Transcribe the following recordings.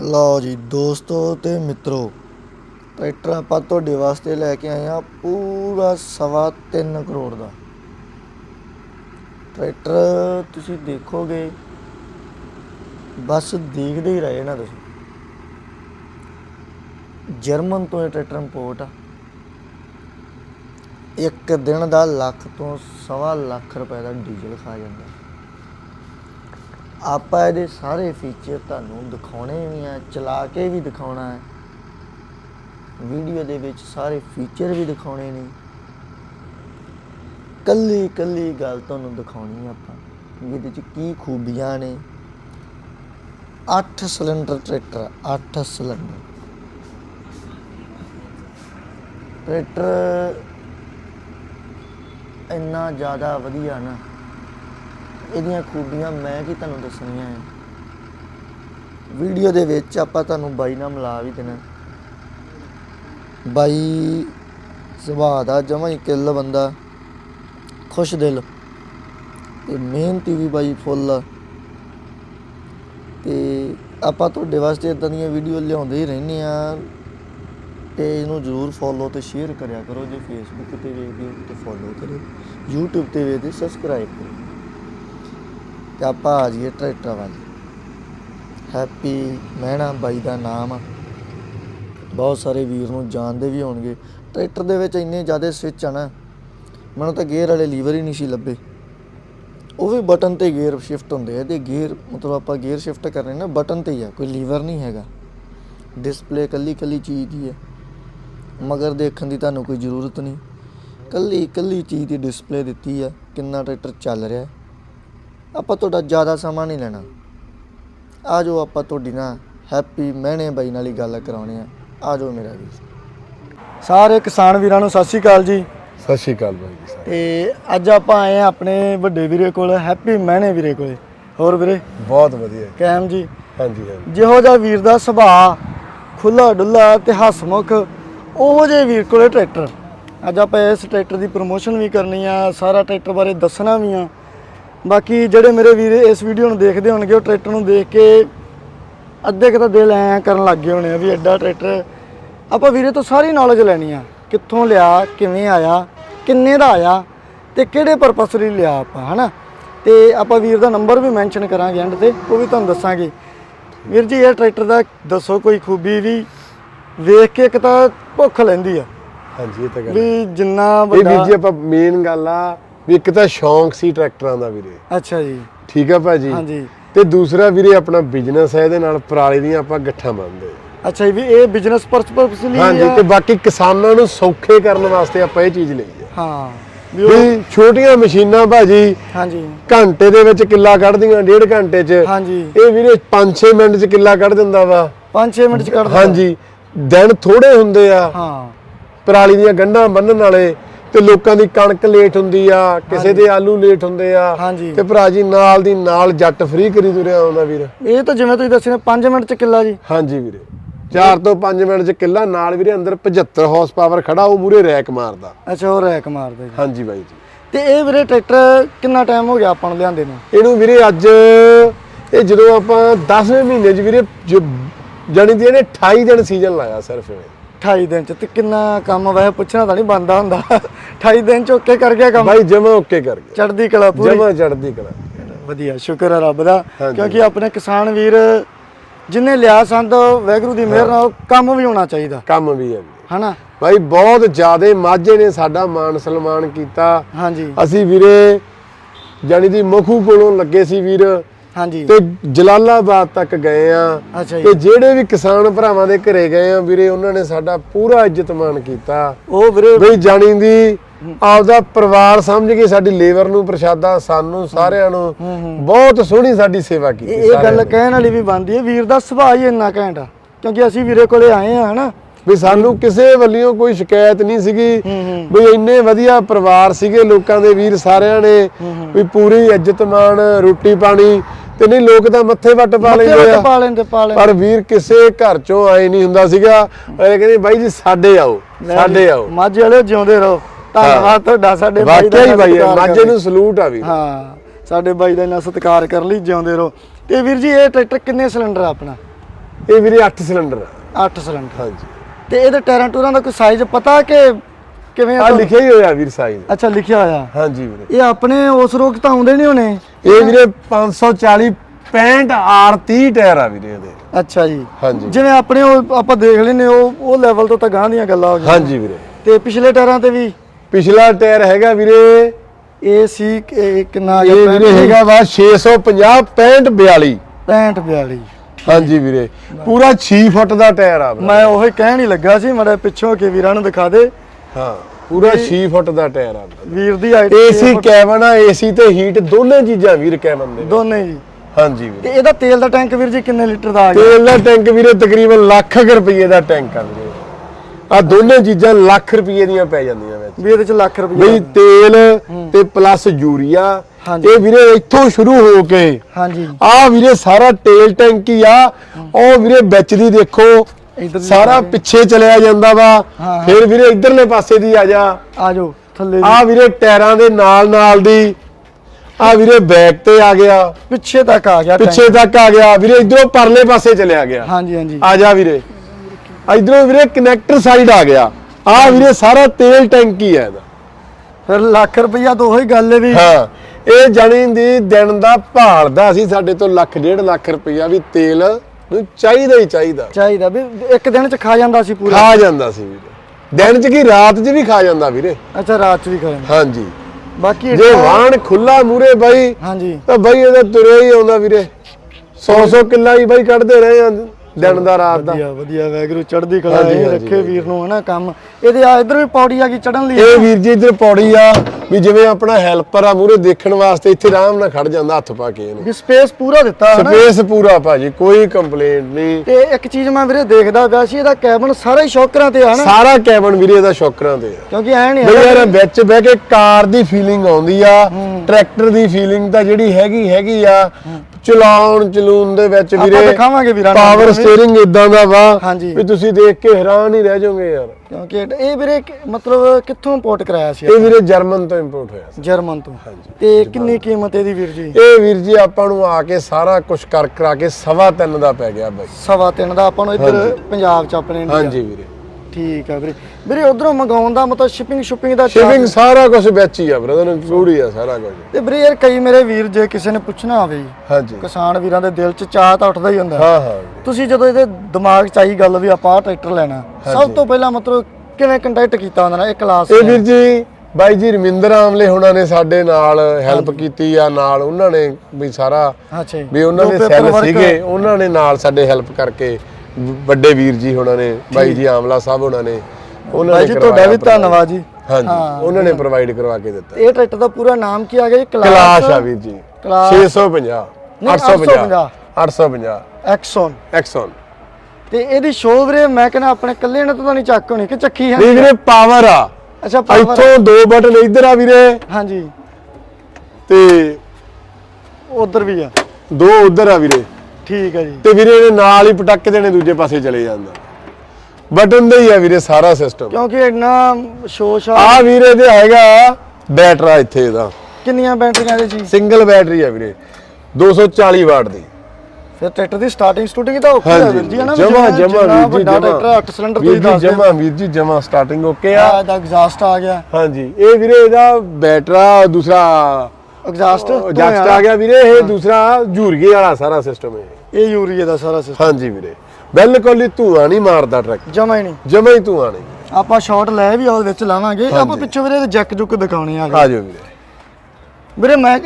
ਲਓ ਜੀ, ਦੋਸਤੋ ਤੇ ਮਿੱਤਰੋ, ਟਰੈਕਟਰ ਆਪਾਂ ਤੁਹਾਡੇ ਵਾਸਤੇ ਲੈ ਕੇ ਆਏ ਆ ਪੂਰਾ ਸਵਾ ਤਿੰਨ ਕਰੋੜ ਦਾ। ਟਰੈਕਟਰ ਤੁਸੀਂ ਦੇਖੋਗੇ, ਬਸ ਦੇਖਦੇ ਹੀ ਰਹੇ ਨਾ ਤੁਸੀਂ। ਜਰਮਨ ਤੋਂ ਇਹ ਟਰੈਕਟਰ ਇੰਪੋਰਟ ਆ। ਇੱਕ ਦਿਨ ਦਾ ਲੱਖ ਤੋਂ ਸਵਾ ਲੱਖ ਰੁਪਏ ਦਾ ਡੀਜ਼ਲ ਖਾ ਜਾਂਦਾ। ਆਪਾਂ ਇਹਦੇ ਸਾਰੇ ਫੀਚਰ ਤੁਹਾਨੂੰ ਦਿਖਾਉਣੇ ਵੀ ਆ, ਚਲਾ ਕੇ ਵੀ ਦਿਖਾਉਣਾ ਹੈ। ਵੀਡੀਓ ਦੇ ਵਿੱਚ ਸਾਰੇ ਫੀਚਰ ਵੀ ਦਿਖਾਉਣੇ ਨੇ। ਕੱਲੀ ਕੱਲੀ ਗੱਲ ਤੁਹਾਨੂੰ ਦਿਖਾਉਣੀ ਆ ਆਪਾਂ ਇਹਦੇ ਚ ਕੀ ਖੂਬੀਆਂ ਨੇ। 8 ਸਿਲੰਡਰ ਟਰੈਕਟਰ 8 ਸਿਲੰਡਰ ਟਰੈਕਟਰ ਇੰਨਾ ਜ਼ਿਆਦਾ ਵਧੀਆ ਨਾ। ਇਹਦੀਆਂ ਖੂਬੀਆਂ ਮੈਂ ਕੀ ਤੁਹਾਨੂੰ ਦੱਸਣੀਆਂ ਹੈ ਵੀਡੀਓ ਦੇ ਵਿੱਚ ਆਪਾਂ ਤੁਹਾਨੂੰ ਬਾਈ ਨਾਲ ਮਿਲਾ ਵੀ ਦੇਣਾ। ਬਾਈ ਸੁਭਾਅ ਦਾ ਜਮਾਂ ਹੀ ਕਿੱਲ ਬੰਦਾ। ਖੁਸ਼ ਦਿਲ। ਤੇ ਮਿਹਨਤੀ ਵੀ ਬਾਈ ਫੁੱਲ। ਆ। ਤੇ ਆਪਾਂ ਤੁਹਾਡੇ ਵਾਸਤੇ ਇਦਾਂ ਦੀਆਂ ਵੀਡੀਓ ਲਿਆਉਂਦੇ ਹੀ ਰਹਿੰਦੇ ਆ। ਪੇਜ ਇਹਨੂੰ ਜਰੂਰ ਫੋਲੋ ਤੇ ਸ਼ੇਅਰ ਕਰਿਆ ਕਰੋ ਜੇ ਫੇਸਬੁੱਕ ਤੇ ਵੇਖਦੇ ਹੋ ਤੇ ਫੋਲੋ ਕਰੋ YouTube ਤੇ ਵੇਖਦੇ ਸਬਸਕ੍ਰਾਈਬ ਕਰੋ ਤੇ ਆਪਾਂ ਆ ਜਾਈਏ ਟਰੈਕਟਰ ਵੱਲ। ਹੈਪੀ ਮਹਿਣਾ ਬਾਈ ਦਾ ਨਾਮ। ਆ ਬਹੁਤ ਸਾਰੇ ਵੀਰ ਨੂੰ ਜਾਣਦੇ ਵੀ ਹੋਣਗੇ। ਟਰੈਕਟਰ ਦੇ ਵਿੱਚ ਇੰਨੇ ਜ਼ਿਆਦਾ ਸਵਿਚ ਆ ਨਾ, ਮੈਨੂੰ ਤਾਂ ਗੇਅਰ ਵਾਲੇ ਲੀਵਰ ਹੀ ਨਹੀਂ ਸੀ ਲੱਭੇ। ਉਹ ਵੀ ਬਟਨ ਤੇ ਗੇਅਰ ਸ਼ਿਫਟ ਹੁੰਦੇ ਆ ਤੇ ਗੇਅਰ ਮਤਲਬ ਆਪਾਂ ਗੇਅਰ ਸ਼ਿਫਟ ਕਰਨੇ ਨਾ ਬਟਨ ਤੇ ਹੀ ਆ, ਕੋਈ ਲੀਵਰ ਨਹੀਂ ਹੈਗਾ। ਡਿਸਪਲੇ ਕੱਲੀ ਕੱਲੀ ਚੀਜ਼ ਦੀ ਹੈ ਮਗਰ ਦੇਖਣ ਦੀ ਤੁਹਾਨੂੰ ਕੋਈ ਜ਼ਰੂਰਤ ਨਹੀਂ। ਕੱਲੀ ਕੱਲੀ ਚੀਜ਼ ਦੀ ਡਿਸਪਲੇ ਦਿੱਤੀ ਆ, ਕਿੰਨਾ ਟਰੈਕਟਰ ਚੱਲ ਰਿਹਾ। ਆਪਾਂ ਤੁਹਾਡਾ ਜ਼ਿਆਦਾ ਸਮਾਂ ਨਹੀਂ ਲੈਣਾ। ਆ ਜਾਓ ਆਪਾਂ ਤੁਹਾਡੀ ਨਾ ਹੈਪੀ ਮਹਿਣੇ ਬਾਈ ਨਾਲ ਹੀ ਗੱਲ ਕਰਾਉਣੇ ਆ। ਆ ਜਾਓ ਮੇਰਾ ਵੀਰ। ਸਾਰੇ ਕਿਸਾਨ ਵੀਰਾਂ ਨੂੰ ਸਤਿ ਸ਼੍ਰੀ ਅਕਾਲ ਜੀ। ਸਤਿ ਸ਼੍ਰੀ ਅਕਾਲ ਬਾਈ ਜੀ ਤੇ ਅੱਜ ਆਪਾਂ ਆਏ ਆ ਆਪਣੇ ਵੱਡੇ ਵੀਰੇ ਕੋਲ ਹੈਪੀ ਮਹਿਣੇ ਵੀਰੇ ਕੋਲੇ। ਹੋਰ ਵੀਰੇ? ਬਹੁਤ ਵਧੀਆ। ਕੈਮ ਜੀ। ਹਾਂਜੀ ਹਾਂਜੀ। ਜਿਹੋ ਜਿਹਾ ਵੀਰ ਦਾ ਸੁਭਾਅ ਖੁੱਲਾ ਡੁੱਲਾ ਤੇ ਹਸਮੁਖ ਉਹੋ ਜਿਹੇ ਵੀਰ ਕੋਲੇ ਟਰੈਕਟਰ। ਅੱਜ ਆਪਾਂ ਇਸ ਟਰੈਕਟਰ ਦੀ ਪ੍ਰੋਮੋਸ਼ਨ ਵੀ ਕਰਨੀ ਆ ਸਾਰਾ ਟਰੈਕਟਰ ਬਾਰੇ ਦੱਸਣਾ ਵੀ ਆ। ਬਾਕੀ ਜਿਹੜੇ ਮੇਰੇ ਵੀਰ ਇਸ ਵੀਡੀਓ ਨੂੰ ਦੇਖਦੇ ਹੋਣਗੇ ਉਹ ਟਰੈਕਟਰ ਨੂੰ ਦੇਖ ਕੇ ਅੱਧੇ ਕੁ ਤਾਂ ਦਿਲ ਐਂ ਕਰਨ ਲੱਗ ਗਏ ਹੋਣੇ ਆ ਵੀ ਐਡਾ ਟਰੈਕਟਰ ਆਪਾਂ ਵੀਰੇ ਤੋਂ ਸਾਰੀ ਨੌਲੇਜ ਲੈਣੀ ਆ ਕਿੱਥੋਂ ਲਿਆ ਕਿਵੇਂ ਆਇਆ ਕਿੰਨੇ ਦਾ ਆਇਆ ਤੇ ਕਿਹੜੇ ਪਰਪਸ ਲਈ ਲਿਆ ਆਪਾਂ ਹਨਾ? ਤੇ ਆਪਾਂ ਵੀਰ ਦਾ ਨੰਬਰ ਵੀ ਮੈਂਸ਼ਨ ਕਰਾਂਗੇ ਐਂਡ ਤੇ ਉਹ ਵੀ ਤੁਹਾਨੂੰ ਦੱਸਾਂਗੇ। ਵੀਰ ਜੀ ਇਹ ਟਰੈਕਟਰ ਦਾ ਦੱਸੋ ਕੋਈ ਖੂਬੀ ਵੀ ਵੇਖ ਕੇ ਇੱਕ ਤਾਂ ਭੁੱਖ ਲੈਂਦੀ ਆ। ਹਾਂਜੀ ਇਹ ਤਾਂ ਗੱਲ ਵੀ ਜਿੰਨਾ ਇਹ ਵੀਰ ਵੱਡਾ ਜੀ ਆਪਾਂ ਮੇਨ ਗੱਲ ਆ ਵੀ ਇੱਕ ਤਾਂ ਸ਼ੌਂਕ ਸੀ ਟਰੈਕਟਰਾਂ ਦਾ ਵੀਰੇ। ਅੱਛਾ ਜੀ। ਠੀਕ ਆ ਭਾਜੀ? ਹਾਂਜੀ। ਤੇ ਦੂਸਰਾ ਵੀਰੇ ਆਪਣਾ ਬਿਜ਼ਨਸ ਹੈ ਇਹਦੇ ਨਾਲ ਪਰਾਲੀ ਦੀਆਂ ਆਪਾਂ ਗੱਠਾਂ ਬੰਨਦੇ ਅੱਛਾ ਜੀ ਵੀ ਇਹ ਬਿਜ਼ਨਸ ਪਰਪਸ ਲਈ ਹਾਂਜੀ? ਤੇ ਬਾਕੀ ਕਿਸਾਨਾਂ ਨੂੰ ਸੌਖੇ ਕਰਨ ਵਾਸਤੇ ਆਪਾਂ ਇਹ ਚੀਜ਼ ਲਈ ਹੈ। ਹਾਂ। ਵੀ ਛੋਟੀਆਂ ਮਸ਼ੀਨਾਂ ਭਾਜੀ ਹਾਂਜੀ। ਘੰਟੇ ਦੇ ਵਿੱਚ ਕਿੱਲਾ ਕੱਢਦੀਆਂ ਡੇਢ ਘੰਟੇ 'ਚ। ਹਾਂਜੀ। ਇਹ ਵੀਰੇ 5-6 ਮਿੰਟ 'ਚ ਕਿੱਲਾ ਕੱਢ ਦਿੰਦਾ ਵਾ। 5-6 ਮਿੰਟ ਚ ਕੱਢ। ਹਾਂਜੀ। ਦਿਨ ਥੋੜੇ ਹੁੰਦੇ ਆ। ਹਾਂ। ਪਰਾਲੀ ਦੀਆਂ ਗੰਢਾਂ ਬੰਨਣ ਵਾਲੇ ਤੇ ਲੋਕਾਂ ਦੀ ਕਣਕ ਲੇਟ ਹੁੰਦੀ ਆ ਕਿਸੇ ਦੇ ਆਲੂ ਲੇਟ ਹੁੰਦੇ ਆ ਹਾਂਜੀ। ਤੇ ਭਰਾ ਜੀ ਨਾਲ ਦੀ ਨਾਲ ਜੱਟ ਫ੍ਰੀ ਕਰੀ ਤੁਰਿਆ ਆਉਂਦਾ ਵੀਰ। ਇਹ ਤਾਂ ਜਿਵੇਂ ਤੁਸੀਂ ਦੱਸਿਆ 5 ਮਿੰਟ ਚ ਕਿੱਲਾ ਜੀ। ਹਾਂਜੀ ਵੀਰੇ। 4 ਤੋਂ 5 ਮਿੰਟ ਚ ਕਿੱਲਾ ਨਾਲ ਵੀਰੇ ਅੰਦਰ 75 ਹਾਰਸ ਪਾਵਰ ਖੜਾ ਉਹ ਮੂਰੇ ਰੈਕ ਮਾਰਦਾ। ਅੱਛਾ ਉਹ ਰੈਕ ਮਾਰਦਾ ਜੀ। ਹਾਂਜੀ ਬਾਈ ਜੀ। ਤੇ ਇਹ ਵੀਰੇ ਟਰੈਕਟਰ ਕਿੰਨਾ ਟਾਈਮ ਹੋ ਗਿਆ ਆਪਾਂ ਨੂੰ ਲਿਆਂਦੇ ਨੂੰ? ਇਹਨੂੰ ਵੀਰੇ ਅੱਜ ਇਹ ਜਦੋਂ ਆਪਾਂ 10ਵੇਂ ਮਹੀਨੇ ਚ ਵੀਰੇ ਜ- ਜਾਣੀ ਦੀ ਇਹਨੇ 28 ਦਿਨ ਸੀਜ਼ਨ ਲਾਇਆ ਸਿਰਫ ਇਹਨੇ। 28 ਦਿਨ ਚ ਤੇ ਕਿੰਨਾ ਕੰਮ ਵੈਸੇ ਪੁੱਛਣਾ ਤਾਂ ਨਹੀਂ ਬੰਦਾ ਹੁੰਦਾ। 28 ਦਿਨ ਚ ਓਕੇ ਕਰ ਗਿਆ ਕੰਮ? ਬਾਈ ਜਮਾ ਓਕੇ ਕਰ ਗਿਆ। ਚੜਦੀ ਕਲਾ ਪੂਰੀ। ਜਮਾ ਚੜਦੀ ਕਲਾ। ਵਧੀਆ ਸ਼ੁਕਰ ਹੈ ਰੱਬ ਦਾ। ਕਿਉਂਕਿ ਆਪਣੇ ਕਿਸਾਨ ਵੀਰ ਜਿਨੇ ਲਿਆ ਸੰਦ ਵੈਗਰੂ ਦੀ ਮਿਹਰ ਨਾਲ ਕੰਮ ਵੀ ਹੋਣਾ ਚਾਹੀਦਾ। ਕੰਮ ਵੀ ਹੈ। ਹਨਾ? ਭਾਈ ਬਹੁਤ ਜ਼ਿਆਦੇ ਮਾਝੇ ਨੇ ਸਾਡਾ ਮਾਨ ਸਨਮਾਨ ਕੀਤਾ। ਹਾਂਜੀ। ਅਸੀਂ ਵੀਰੇ ਜਾਣੀ ਦੀ ਮਖੂ ਕੋਲੋਂ ਲੱਗੇ ਸੀ ਵੀਰ। ਹਾਂਜੀ। ਤੇ ਜਲਾਲਾਬਾਦ ਤੱਕ ਗਏ ਆ। ਤੇ ਜਿਹੜੇ ਵੀ ਕਿਸਾਨ ਭਰਾਵਾਂ ਦੇ ਘਰੇ ਗਏ ਆ ਵੀਰੇ ਉਹਨਾਂ ਨੇ ਸਾਡਾ ਪੂਰਾ ਇੱਜ਼ਤ ਮਾਣ ਕੀਤਾ। ਉਹ ਵੀਰੇ ਬਈ ਜਾਣੀ ਦੀ ਆਪਦਾ ਪਰਿਵਾਰ ਸਮਝ ਕੇ ਸਾਡੀ ਲੇਬਰ ਨੂੰ ਪ੍ਰਸ਼ਾਦਾ ਸਾਨੂੰ ਸਾਰਿਆਂ ਨੂੰ ਬਹੁਤ ਸੋਹਣੀ ਸਾਡੀ ਸੇਵਾ ਕੀਤੀ ਇਹ ਗੱਲ ਕਹਿਣ ਵਾਲੀ ਵੀ ਬਣਦੀ ਹੈ ਵੀਰ ਦਾ ਸੁਭਾਅ ਹੀ ਇੰਨਾ ਘੈਂਟ ਆ ਕਿਉਂਕਿ ਅਸੀਂ ਵੀਰੇ ਕੋਲੇ ਆਏ ਆ ਹਨਾ। ਵੀ ਸਾਨੂੰ ਕਿਸੇ ਵੱਲੋਂ ਕੋਈ ਸ਼ਿਕਾਇਤ ਨਹੀਂ ਸੀਗੀ। ਵੀ ਇੰਨੇ ਵਧੀਆ ਪਰਿਵਾਰ ਸੀਗੇ ਲੋਕਾਂ ਦੇ ਵੀਰ ਸਾਰਿਆਂ ਨੇ ਵੀ ਪੂਰੀ ਇੱਜ਼ਤ ਮਾਣ ਰੋਟੀ ਪਾਣੀ ਤੇ ਨਹੀਂ ਲੋਕ ਤਾਂ ਮੱਥੇ ਵੱਟ ਪਾ ਲੈਂਦੇ ਆ। ਪਾ ਲੈਂਦੇ ਪਾ ਲੈਂਦੇ। ਪਰ ਵੀਰ ਕਿਸੇ ਘਰ ਚੋਂ ਆਏ ਨਹੀਂ ਹੁੰਦਾ ਸੀਗਾ। ਇਹ ਕਹਿੰਦੇ ਬਾਈ ਜੀ ਸਾਡੇ ਆਓ ਸਾਡੇ ਆਓ। ਮਾਝੇ ਵਾਲੇ ਜਿਉਂਦੇ ਰਹੋ। ਧੰਨਵਾਦ ਤੁਹਾਡਾ ਸਾਡੇ ਬਾਈ ਦਾ ਵਾਕਿਆ ਹੀ ਬਾਈ ਮਾਝੇ ਨੂੰ ਸਲੂਟ ਆ ਵੀਰ। ਹਾਂ ਸਾਡੇ ਬਾਈ ਦਾ ਇੰਨਾ ਸਤਿਕਾਰ ਕਰਨ ਲਈ ਜਿਉਂਦੇ ਰਹੋ। ਤੇ ਵੀਰ ਜੀ ਇਹ ਟਰੈਕਟਰ ਕਿੰਨੇ ਸਿਲੰਡਰ ਆ ਆਪਣਾ? ਇਹ ਵੀਰੇ 8 ਸਿਲੰਡਰ ਆ। 8 ਸਿਲੰਡਰ। ਹਾਂਜੀ। ਤੇ ਇਹਦੇ ਟਾਇਰਾਂ ਟੂਰਾਂ ਦਾ ਕੋਈ ਸਾਈਜ਼ ਪਤਾ ਕਿ ਕਿਵੇਂ ਆ ਲਿਖਿਆ ਹੀ ਹੋਇਆ ਵੀਰ ਸਾਈਜ਼ ਅੱਛਾ ਲਿਖਿਆ ਹੋਇਆ। ਹਾਂਜੀ ਵੀਰੇ। ਇਹ ਆਪਣੇ ਉਸ ਰੋਕ ਤਾਂ ਆਉਂਦੇ ਨਹੀਂ ਹੋਣੇ? ਇਹ ਵੀਰੇ 540 65 R30 ਟਾਇਰ ਆ ਵੀਰੇ ਇਹਦੇ। ਅੱਛਾ ਜੀ। ਹਾਂਜੀ। ਜਿਵੇਂ ਆਪਣੇ ਉਹ ਆਪਾਂ ਦੇਖ ਲੈਨੇ ਉਹ ਉਹ ਲੈਵਲ ਤੋਂ ਤਾਂ ਗਾਂ ਦੀਆਂ ਗੱਲਾਂ ਹੋ ਗਈਆਂ। ਹਾਂਜੀ ਵੀਰੇ। ਤੇ ਪਿਛਲੇ ਟਾਇਰਾਂ ਤੇ ਵੀ? ਪਿਛਲਾ ਟਾਇਰ ਹੈਗਾ ਵੀਰੇ। ਇਹ ਸੀ ਕਿ- ਕਿੰਨਾ ਇਹ ਵੀਰੇ ਹੈਗਾ ਵਾ 650 65 42 65 42 ਹਾਂਜੀ ਵੀਰੇ। ਪੂਰਾ 6 ਫੁੱਟ ਦਾ ਟਾਇਰ ਆ। ਮੈਂ ਉਹੀ ਕਹਿਣ ਹੀ ਲੱਗਾ ਸੀ ਮੜਾ ਪਿੱਛੋਂ ਕਿ ਵੀਰਾਂ ਨੂੰ ਦਿਖਾ ਦੇ। ਹਾਂ ਪੂਰਾ 6 ਫੁੱਟ ਦਾ ਟਾਇਰ ਆ ਵੀਰ ਦੀ ਹਾਈਟ ਏਸੀ ਕੈਬਨ ਆ ਏਸੀ ਤੇ ਹੀਟ ਦੋਨੇ ਚੀਜ਼ਾਂ ਵੀਰ ਕੈਬਨ ਦੇ ਦੋਨੇ ਜੀ। ਹਾਂਜੀ ਵੀਰੇ। ਤੇ ਇਹਦਾ ਤੇਲ ਦਾ ਟੈਂਕ ਵੀਰ ਜੀ ਕਿੰਨੇ ਲੀਟਰ ਦਾ ਆ ਗਿਆ? ਤੇਲ ਦਾ ਟੈਂਕ ਵੀਰੇ ਤਕਰੀਬਨ ਲੱਖ ਰੁਪਏ ਦਾ ਟੈਂਕ ਆ ਵੀਰੇ। ਆ ਦੋਨੇ ਚੀਜ਼ਾਂ ਲੱਖ ਰੁਪਏ ਦੀਆਂ ਪੈ ਜਾਂਦੀਆਂ ਵਿੱਚ। ਵੀ ਇਹਦੇ ਚ ਲੱਖ ਰੁਪਏ ਬਈ ਤੇਲ ਤੇ ਪਲੱਸ ਯੂਰੀਆ। ਇਹ ਵੀਰੇ ਇੱਥੋਂ ਸ਼ੁਰੂ ਹੋ ਕੇ ਹਾਂਜੀ। ਆ ਵੀਰੇ ਸਾਰਾ ਤੇਲ ਟੈਂਕ ਹੀ। ਆ ਉਹ ਵੀਰੇ ਵਿੱਚ ਦੀ ਦੇਖੋ ਇੱਧਰ ਦੀ ਸਾਰਾ ਪਿੱਛੇ ਚਲਿਆ ਜਾਂਦਾ ਵਾ। ਫਿਰ ਵੀਰੇ ਇਧਰਲੇ ਪਾਸੇ ਦੀ ਆ ਜਾ। ਆ ਜਾਓ ਥੱਲੇ। ਆ ਵੀਰੇ ਟਾਇਰਾਂ ਦੇ ਨਾਲ ਨਾਲ ਦੀ। ਆ ਵੀਰੇ ਬੈਕ ਤੇ ਆ ਗਿਆ। ਪਿੱਛੇ ਤੱਕ ਆ ਗਿਆ। ਪਿੱਛੇ ਤੱਕ ਆ ਗਿਆ। ਵੀਰੇ ਇਧਰੋਂ ਪਰਲੇ ਪਾਸੇ ਚਲਿਆ ਗਿਆ। ਹਾਂਜੀ ਹਾਂਜੀ। ਆ ਜਾ ਵੀਰੇ। ਇਧਰੋਂ ਵੀਰੇ ਕਨੈਕਟਰ ਸਾਈਡ ਆ ਗਿਆ। ਆ ਵੀਰੇ ਸਾਰਾ ਤੇਲ ਟੈਂਕ ਹੀ ਹੈ ਇਹਦਾ। ਫਿਰ ਲੱਖ ਰੁਪਈਆ ਤਾਂ ਉਹੀ ਗੱਲ ਹੈ ਵੀ ਹਾਂ। ਇਹ ਜਣੀ ਦੀ ਦਿਨ ਦਾ ਭਾਲਦਾ ਸੀ ਸਾਡੇ ਤੋਂ ਲੱਖ ਡੇਢ ਲੱਖ ਰੁਪਈਆ ਵੀ ਤੇਲ ਨੂੰ ਚਾਹੀਦਾ ਹੀ ਚਾਹੀਦਾ। ਚਾਹੀਦਾ ਵੀ ਇੱਕ ਦਿਨ ਚ ਖਾ ਜਾਂਦਾ ਸੀ ਪੂਰਾ। ਖਾ ਜਾਂਦਾ ਸੀ ਵੀਰੇ। ਦਿਨ ਚ ਕੀ ਰਾਤ ਚ ਵੀ ਖਾ ਜਾਂਦਾ ਵੀਰੇ। ਅੱਛਾ ਰਾਤ ਚ ਵੀ ਖਾ ਜਾਂਦਾ। ਹਾਂਜੀ। ਬਾਕੀ ਜੇ ਵਾਹਣ ਖੁੱਲਾ ਮੂਰੇ ਬਾਈ ਹਾਂਜੀ। ਤਾਂ ਬਾਈ ਇਹਦਾ ਤੁਰਿਆ ਹੀ ਆਉਂਦਾ ਵੀਰੇ। 100 100 ਕਿੱਲਾ ਹੀ ਬਾਈ ਕੱਢਦੇ ਰਹੇ ਆ ਦਿਨ ਦਾ ਰਾਤ ਦਾ। ਵਧੀਆ ਵਧੀਆ ਵੈਗਰੂ ਚੜਦੀ ਕਲਾ ਇਹ ਰੱਖੇ ਵੀਰ ਨੂੰ ਹਨਾ ਕੰਮ। ਇਹਦੇ ਆ ਇਧਰ ਵੀ ਪੌੜੀ ਆ ਗਈ ਚੜਨ ਲਈ। ਇਹ ਵੀਰ ਜੀ ਇੱਧਰ ਪੌੜੀ ਆ ਵੀ ਜਿਵੇਂ ਆਪਣਾ ਹੈਲਪਰ ਆ ਮੂਰੇ ਦੇਖਣ ਵਾਸਤੇ ਇੱਥੇ ਆਰਾਮ ਨਾਲ ਖੜ ਜਾਂਦਾ ਹੱਥ ਪਾ ਕੇ ਇਹਨੂੰ। ਵੀ ਸਪੇਸ ਪੂਰਾ ਦਿੱਤਾ ਹਨਾ। ਸਪੇਸ ਪੂਰਾ ਭਾਜੀ ਕੋਈ ਕੰਪਲੇਂਟ ਨਹੀਂ। ਤੇ ਇੱਕ ਚੀਜ਼ ਮੈਂ ਵੀਰੇ ਦੇਖਦਾ ਪਿਆ ਸੀ ਇਹਦਾ ਕੈਬਨ ਸਾਰਾ ਹੀ ਸ਼ੌਕਰਾਂ ਤੇ ਆ ਨਾ ਸਾਰਾ ਕੈਬਨ ਵੀਰੇ ਦਾ ਸ਼ੌਕਰਾਂ ਤੇ ਆ। ਕਿਉਂਕਿ ਐ ਨਹੀਂ ਬਈ ਯਾਰ ਵਿੱਚ ਬਹਿ ਕੇ ਕਾਰ ਦੀ ਫੀਲਿੰਗ ਆਉਂਦੀ ਆ ਟਰੈਕਟਰ ਦੀ ਫੀਲਿੰਗ ਤਾਂ ਜਿਹੜੀ ਹੈਗੀ ਹੈਗੀ ਆ। ਚਲਾਉਣ ਚਲੂਨ ਦੇ ਵਿੱਚ ਆਪਾਂ ਵੀਰੇ ਦਿਖਾਵਾਂਗੇ ਵੀਰਾਂ ਨੂੰ ਪਾਵਰ ਸਟੀਅਰਿੰਗ ਇਦਾਂ ਦਾ ਵਾ ਹਾਂਜੀ। ਵੀ ਤੁਸੀਂ ਦੇਖ ਕੇ ਹੈਰਾਨ ਹੀ ਰਹਿ ਜਾਓਗੇ ਯਾਰ। ਕਿਉਂਕਿ ਇਹ- ਇਹ ਵੀਰੇ ਕਿ- ਮਤਲਬ ਕਿੱਥੋਂ ਇੰਪੋਰਟ ਕਰਾਇਆ ਸੀ ਇਹ ਵੀਰੇ ਜਰਮਨ ਤੋਂ ਇੰਪੋਰਟ ਹੋਇਆ ਸੀ। ਜਰਮਨ ਤੋਂ। ਤੇ ਕਿੰਨੀ ਕੀਮਤ ਇਹਦੀ ਵੀਰ ਜੀ? ਇਹ ਵੀਰ ਜੀ ਆਪਾਂ ਨੂੰ ਆ ਕੇ ਸਾਰਾ ਕੁਝ ਕਰ ਕਰਾ ਕੇ ਸਵਾ ਤਿੰਨ ਦਾ ਪੈ ਗਿਆ ਬਾਈ। ਸਵਾ ਤਿੰਨ ਦਾ ਆਪਾਂ ਨੂੰ ਇੱਧਰ ਪੰਜਾਬ ਚ ਆਪਣੇ ਇੰਡੀਆ ਹਾਂਜੀ ਵੀਰੇ। ਠੀਕ ਆ ਵੀਰੇ। ਵੀਰੇ ਉਧਰੋਂ ਮੰਗਾਉਣ ਦਾ ਮਤਲਬ ਸ਼ਿਪਿੰਗ ਸ਼ੁਪਿੰਗ ਦਾ ਸ਼ਿਪਿੰਗ charge- ਸਾਰਾ ਕੁਝ ਵਿੱਚ ਹੀ ਆ ਬ੍ਰਦਰ ਇਨਕਲੂਡ ਹੀ ਆ ਸਾਰਾ ਕੁਝ ਤੇ ਵੀਰੇ ਯਾਰ ਕਈ ਮੇਰੇ ਵੀਰ ਜੇ ਕਿਸੇ ਨੇ ਪੁੱਛਣਾ ਹੋਵੇ ਜੀ, ਹਾਂਜੀ। ਕਿਸਾਨ ਵੀਰਾਂ ਦੇ ਦਿਲ 'ਚ ਚਾਹ ਤਾਂ ਉੱਠਦਾ ਹੀ ਹੁੰਦਾ। ਹਾਂ ਹਾਂ ਵੀਰੇ। ਤੁਸੀਂ ਜਦੋਂ ਇਹਦੇ ਦਿਮਾਗ 'ਚ ਆਈ ਗੱਲ ਵੀ ਆਪਾਂ ਆਹ ਟਰੈਕਟਰ ਲੈਣਾ ਸਭ ਤੋਂ ਪਹਿਲਾਂ ਮਤਲਬ ਕਿਵੇਂ ਕੰਟੈਕਟ ਕੀਤਾ ਉਹਨਾਂ ਨਾਲ ਇਹ ਕਲਾਸ ਇਹ ਵੀਰ ਜੀ ਬਾਈ ਜੀ ਰਮਿੰਦਰ ਆਮਲੇ ਹੁਣਾਂ ਨੇ ਸਾਡੇ ਨਾਲ ਹੈਲਪ ਕੀਤੀ ਆ ਨਾਲ ਉਹਨਾਂ ਨੇ ਵੀ ਸਾਰਾ ਅੱਛਾ ਜੀ। ਵੀ ਉਹਨਾਂ ਜੋ ਦੇ ਸੈੱਲ work- ਸੀਗੇ ਉਹਨਾਂ ਨੇ ਨਾਲ ਸਾਡੇ ਹੈਲਪ ਕਰਕੇ ਵੱਡੇ ਵੀਰ ਜੀ ਹੁਣਾਂ ਨੇ ਬਾਈ ਜੀ ਆਮਲਾ ਸਾਹਿਬ ਹੁਣਾਂ ਨੇ ਉਹਨਾਂ ਨੇ ਜੀ ਤੁਹਾਡਾ ਵੀ ਧੰਨਵਾਦ ਜੀ। ਹਾਂਜੀ। ਉਹਨਾਂ ਨੇ ਪ੍ਰੋਵਾਈਡ ਕਰਵਾ ਕੇ ਦਿੱਤਾ। ਇਹ ਟਰੈਕਟਰ ਦਾ ਪੂਰਾ ਨਾਮ ਕੀ ਆ ਗਿਆ ਜੀ? ਕਲਾਸ਼? ਆ ਵੀਰ ਜੀ। ਕਲਾਸ਼? 650 ਨਹੀਂ, 850 850 ਐਕਸਨ। ਐਕਸਨ। ਤੇ ਇਹਦੀ ਸ਼ੋਅ ਵੀਰੇ ਮੈਂ ਕਹਿੰਦਾ ਆਪਣੇ ਕੱਲੇ ਨੇ ਤਾਂ ਨਹੀਂ ਚੱਕ ਹੋਣੀ ਕਿ ਚੱਕੀ ਹੈ ਨਹੀਂ ਵੀਰੇ ਪਾਵਰ ਆ। ਅੱਛਾ power- ਇੱਥੋਂ ਦੋ ਬਟਨ ਇੱਧਰ ਆ ਵੀਰੇ। ਹਾਂਜੀ। ਤੇ ਉਧਰ ਵੀ ਆ। ਦੋ ਉੱਧਰ ਆ ਵੀਰੇ। ਠੀਕ ਹੈ ਜੀ। ਤੇ ਵੀਰੇ ਇਹਦੇ ਨਾਲ ਹੀ ਪਟੱਕ ਦੇਣੇ ਦੂਜੇ ਪਾਸੇ ਚਲੇ ਜਾਂਦਾ। ਬਟਨ ਦਾ ਹੀ ਆ ਵੀਰੇ ਸਾਰਾ ਸਿਸਟਮ ਕਿਉਂਕਿ ਇੰਨਾ ਸ਼ੋਅ ਸ਼ਾ ਆ ਵੀਰੇ ਤੇ ਹੈਗਾ ਬੈਟਰਾ ਇੱਥੇ ਇਹਦਾ। ਕਿੰਨੀਆਂ ਬੈਟਰੀਆਂ ਦੇ ਜੀ? ਸਿੰਗਲ ਬੈਟਰੀ ਆ ਵੀਰੇ। 240 ਵਾਟ ਦੀ। ਫਿਰ ਟਰੈਕਟਰ ਦੀ ਸਟਾਰਟਿੰਗ ਸਟੂਟਿੰਗ ਤਾਂ ਔਖੀ ਹੈ ਵੀਰ ਜੀ ਹੈ ਨਾ ਵੀ ਜਮਾ ਜਮਾ ਵੀਰ ਜੀ ਟਰੈਕਟਰ 8 ਸਿਲੰਡਰ ਤੁਸੀਂ ਦੱਸ ਜਮਾ ਵੀਰ ਜੀ ਜਮਾ ਸਟਾਰਟਿੰਗ ਓਕੇ ਆ। ਆ ਦਾ ਐਗਜ਼ਾਸਟ ਆ ਗਿਆ। ਹਾਂਜੀ ਇਹ ਵੀਰੇ ਇਹਦਾ ਬੈਟਰਾ ਦੂਸਰਾ ਐਗਜ਼ਾਸਟ ਜਸਟ ਆ ਗਿਆ ਵੀਰੇ ਇਹ ਦੂਸਰਾ ਝੂਰਗੇ ਵਾਲਾ ਸਾਰਾ ਸਿਸਟਮ ਹੈ ਇਹ ਯੂਰੀਏ ਦਾ ਸਾਰਾ ਸਿਸਟਮ ਹਾਂਜੀ ਵੀਰੇ। ਬਿਲਕੁਲ ਹੀ ਧੂਆਂ ਨਹੀਂ ਮਾਰਦਾ ਟਰੱਕ ਜਮਾ ਹੀ ਨਹੀਂ। ਜਮਾ ਹੀ ਧੂਆਂ ਨਹੀਂ। ਆਪਾਂ ਸ਼ਾਟ ਲੈ ਵੀ ਉਹਦੇ ਵਿੱਚ ਲਾਵਾਂਗੇ। ਆਪਾਂ ਪਿੱਛੋਂ ਵੀਰੇ ਜੈਕ ਜੁੱਕ ਦਿਖਾਉਣੇ ਆ। ਆ ਜਾਓ ਵੀਰੇ। ਵੀਰੇ ਮੈਂ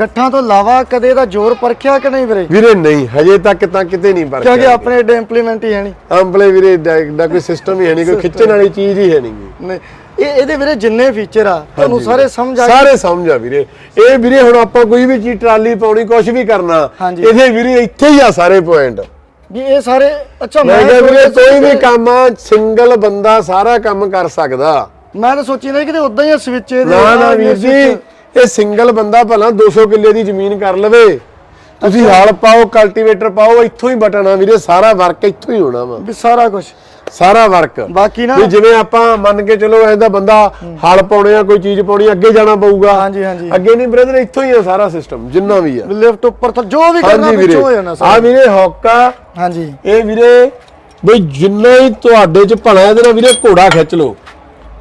ਗੱਠਾਂ ਤੋਂ ਇਲਾਵਾ ਕਦੇ ਇਹਦਾ ਜ਼ੋਰ ਪਰਖਿਆ ਕਿ ਨਹੀਂ ਵੀਰੇ? ਵੀਰੇ ਨਹੀਂ। ਹਜੇ ਤੱਕ ਤਾਂ ਕਿਤੇ ਨਹੀਂ ਪਰ ਕਿਉਂਕਿ ਆਪਣੇ ਏਡੇ ਇੰਪਲੀਮੈਂਟ ਹੀ ਹੈ ਨਹੀਂ। ਅੰਬਲੇ ਵੀਰੇ ਦਾ ਦਾ ਕੋਈ ਸਿਸਟਮ ਹੀ ਹੈ ਨਹੀਂ। ਕੋਈ ਖਿੱਚਣ ਵਾਲੀ ਚੀਜ਼ ਹੀ ਹੈ ਨਹੀਂ। ਨਹੀਂ, ਇਹ ਇਹਦੇ ਵੀਰੇ ਜਿੰਨੇ ਫੀਚਰ ਆ ਤੁਹਾਨੂੰ ਸਾਰੇ। ਸਮਝ ਆ ਸਾਰੇ ਸਮਝ ਆ ਵੀਰੇ। ਇਹ ਵੀਰੇ ਹੁਣ ਆਪਾਂ ਕੋਈ ਵੀ ਚੀਜ਼ ਟਰਾਲੀ ਪਾਉਣੀ ਕੁਝ ਵੀ ਕਰਨਾ। ਇਹਦੇ ਵੀਰੇ ਇੱਥੇ ਹੀ ਆ ਸਾਰੇ ਪੁਆਇੰਟ ਵੀ ਇਹ ਸਾਰੇ ਅੱਛਾ ਮੈਂ ਵੀਰੇ ਕੋਈ ਵੀ ਕੰਮ ਆ ਸਿੰਗਲ ਬੰਦਾ ਸਾਰਾ ਕੰਮ ਕਰ ਸਕਦਾ। ਮੈਂ ਤਾਂ ਸੋਚੀ ਨਹੀਂ ਕਿ ਉਦਾਂ ਹੀ ਆ ਸਵਿਚ ਇਹਦੇ ਨਾ ਨਾ ਵੀਰ ਜੀ। ਇਹ ਸਿੰਗਲ ਬੰਦਾ ਭਲਾ 200 ਕਿੱਲੇ ਦੀ ਜ਼ਮੀਨ ਕਰ ਲਵੇ। ਤੁਸੀਂ ਹਲ ਪਾਓ ਕਲਟੀਵੇਟਰ ਪਾਓ ਇੱਥੋਂ ਹੀ ਬਟਨ ਆ ਵੀਰੇ ਸਾਰਾ ਵਰਕ ਇੱਥੋਂ ਹੀ ਹੋਣਾ ਵਾ। ਵੀ ਸਾਰਾ ਕੁਝ ਸਾਰਾ ਵਰਕ। ਬਾਕੀ ਨਾ ਵੀ ਜਿਵੇਂ ਆਪਾਂ ਮੰਨ ਕੇ ਚਲੋ ਐਂਦਾ ਬੰਦਾ ਹਲ ਪਾਉਣੇ ਆ ਕੋਈ ਚੀਜ਼ ਪਾਉਣੀ ਆ, ਅੱਗੇ ਜਾਣਾ ਪਊਗਾ। ਹਾਂਜੀ, ਹਾਂਜੀ। ਅੱਗੇ ਨਹੀਂ ਬ੍ਰਦਰ ਇੱਥੋਂ ਹੀ ਆ ਸਾਰਾ ਸਿਸਟਮ ਜਿੰਨਾ ਵੀ ਆ। ਲਿਫਟ ਉੱਪਰ ਤੋਂ ਜੋ ਵੀ ਕਰਨਾ ਵਿੱਚੋਂ ਹੋ ਜਾਣਾ ਆ ਸਾਰਾ ਵੀਰੇ ਹੌਕਾ। ਹਾਂਜੀ। ਇਹ ਵੀਰੇ ਬਈ ਜਿੰਨਾ ਹੀ ਤੁਹਾਡੇ ਚ ਭਲਾ ਇਹਦੇ ਨਾਲ ਵੀਰੇ ਘੋੜਾ ਖਿੱਚ ਲਓ।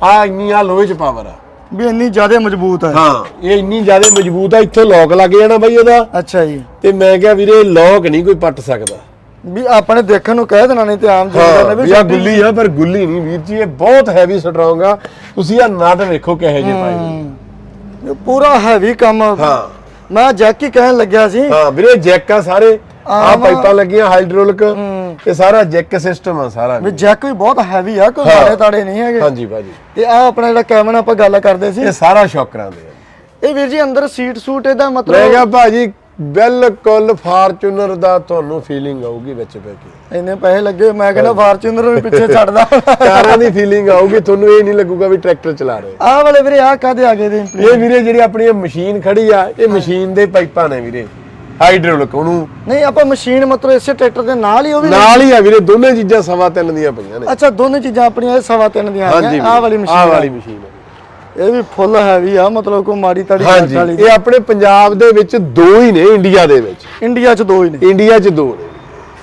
ਆ ਇੰਨੀ ਆ ਲੋਹੇ ਚ ਪਾਵਰ ਆ। ਵੀ ਇੰਨੀ ਜ਼ਿਆਦਾ ਮਜ਼ਬੂਤ ਹੈ ਹਾਂ ਇਹ ਇੰਨੀ ਜ਼ਿਆਦਾ ਮਜ਼ਬੂਤ ਆ ਇੱਥੇ ਲੋਕ ਲੱਗ ਜਾਣਾ ਬਾਈ ਇਹਦਾ ਅੱਛਾ ਜੀ। ਤੇ ਮੈਂ ਕਿਹਾ ਵੀਰੇ ਲੋਕ ਨਹੀਂ ਕੋਈ ਪੱਟ ਸਕਦਾ। ਵੀ ਆਪਣੇ ਦੇਖਣ ਨੂੰ ਕਹਿ ਦੇਣਾ ਨਹੀਂ ਤੇ ਆਮ ਜਿੰਦਾ ਨੇ ਵੀ ਆ ਗੁੱਲੀ ਆ ਪਰ ਗੁੱਲੀ ਨਹੀਂ ਵੀਰ ਜੀ ਇਹ ਬਹੁਤ ਹੈਵੀ ਸਟਰੋਂਗ ਆ। ਤੁਸੀਂ ਆ ਨਟ ਵੇਖੋ ਕਿਹੋ ਜਿਹੇ ਪਾਏ। ਇਹ ਪੂਰਾ ਹੈਵੀ ਕੰਮ ਹਾਂ। ਮੈਂ ਜੈਕ ਹੀ ਕਹਿਣ ਲੱਗਿਆ ਸੀ। ਹਾਂ ਵੀਰੇ ਜੈਕ ਆ ਸਾਰੇ। ਆ ਵਾ- ਪਾਈਪਾਂ ਲੱਗੀਆਂ ਹਾਈਡ੍ਰੋਲਿਕ। ਇਹ ਸਾਰਾ ਜੈਕ ਸਿਸਟਮ ਆ ਸਾਰਾ। ਵੀ ਜੈਕ ਵੀ ਬਹੁਤ ਹੈਵੀ ਆ ਕੋਈ ਹਾਂ। ਮਾੜੇ ਤਾੜੇ ਨਹੀਂ ਹੈਗੇ। ਹਾਂਜੀ ਭਾਜੀ। ਤੇ ਆ ਆਪਣਾ ਜਿਹੜਾ ਕੈਮਨ ਆਪਾਂ ਗੱਲ ਕਰਦੇ ਸੀ। ਇਹ ਸਾਰਾ ਸ਼ੌਕਰਾਂ ਦੇ ਆ। ਇਹ ਵੀਰ ਜੀ ਅੰਦਰ ਸੀਟ ਸੂਟ ਇਹਦਾ ਮਤਲਬ ਕਿਹਾ ਭਾਜੀ ਬਿਲਕੁਲ ਫਾਰਚੂਨਰ ਦਾ ਤੁਹਾਨੂੰ ਫੀਲਿੰਗ ਆਊਗੀ ਵਿੱਚ ਬੈ ਕੇ। ਇੰਨੇ ਪੈਸੇ ਲੱਗੇ ਮੈਂ ਕਹਿੰਦਾ ਫਾਰਚੂਨਰ ਵੀ ਪਿੱਛੇ ਛੱਡਦਾ ਕਾਰਾਂ ਦੀ ਫੀਲਿੰਗ ਆਊਗੀ ਤੁਹਾਨੂੰ ਇਹ ਨਹੀਂ ਲੱਗੂਗਾ ਵੀ ਟਰੈਕਟਰ ਚਲਾ ਰਹੇ। ਆਹ ਵਾਲੇ ਵੀਰੇ ਆਹ ਕਾਦੇ ਆ ਗਏ ਦੇ ਇਹ ਵੀਰੇ ਜਿਹੜੀ ਆਪਣੀ ਮਸ਼ੀਨ ਖੜੀ ਆ ਇਹ ਮਸ਼ੀਨ ਦੇ ਪਾਈਪਾਂ ਨੇ ਵੀਰੇ। ਹਾਈਡ੍ਰੋਲਿਕ ਉਹਨੂੰ। ਨਹੀਂ ਆਪਾਂ ਮਸ਼ੀਨ ਮਤਲਬ ਇਸੇ ਟਰੈਕਟਰ ਦੇ ਨਾਲ ਹੀ ਉਹ ਵੀ ਨਾਲ ਹੀ ਆ ਵੀਰੇ ਦੋਨੇ ਚੀਜ਼ਾਂ ਸਵਾ ਤਿੰਨ ਦੀਆਂ ਪਈਆਂ ਨੇ। ਅੱਛਾ ਦੋਨੇ ਚੀਜ਼ਾਂ ਆਪਣੀਆਂ ਇਹ ਸਵਾ ਤਿੰਨ ਦੀਆਂ ਆਈਆਂ ਆਹ ਵਾਲੀ ਆਹ ਮਸ਼ੀਨ ਵਾਲੀ ਮਸ਼ੀਨ ਆ। ਇਹ ਵੀ ਫੁੱਲ ਹੈਵੀ ਆ ਮਤਲਬ ਕੋਈ ਮਾੜੀ ਤਾੜੀ ਹਾਂਜੀ। ਇਹ ਆਪਣੇ ਪੰਜਾਬ ਦੇ ਵਿੱਚ ਦੋ ਹੀ ਨੇ ਇੰਡੀਆ ਦੇ ਵਿੱਚ। ਇੰਡੀਆ 'ਚ ਦੋ ਹੀ ਨੇ। ਇੰਡੀਆ 'ਚ ਦੋ ਨੇ।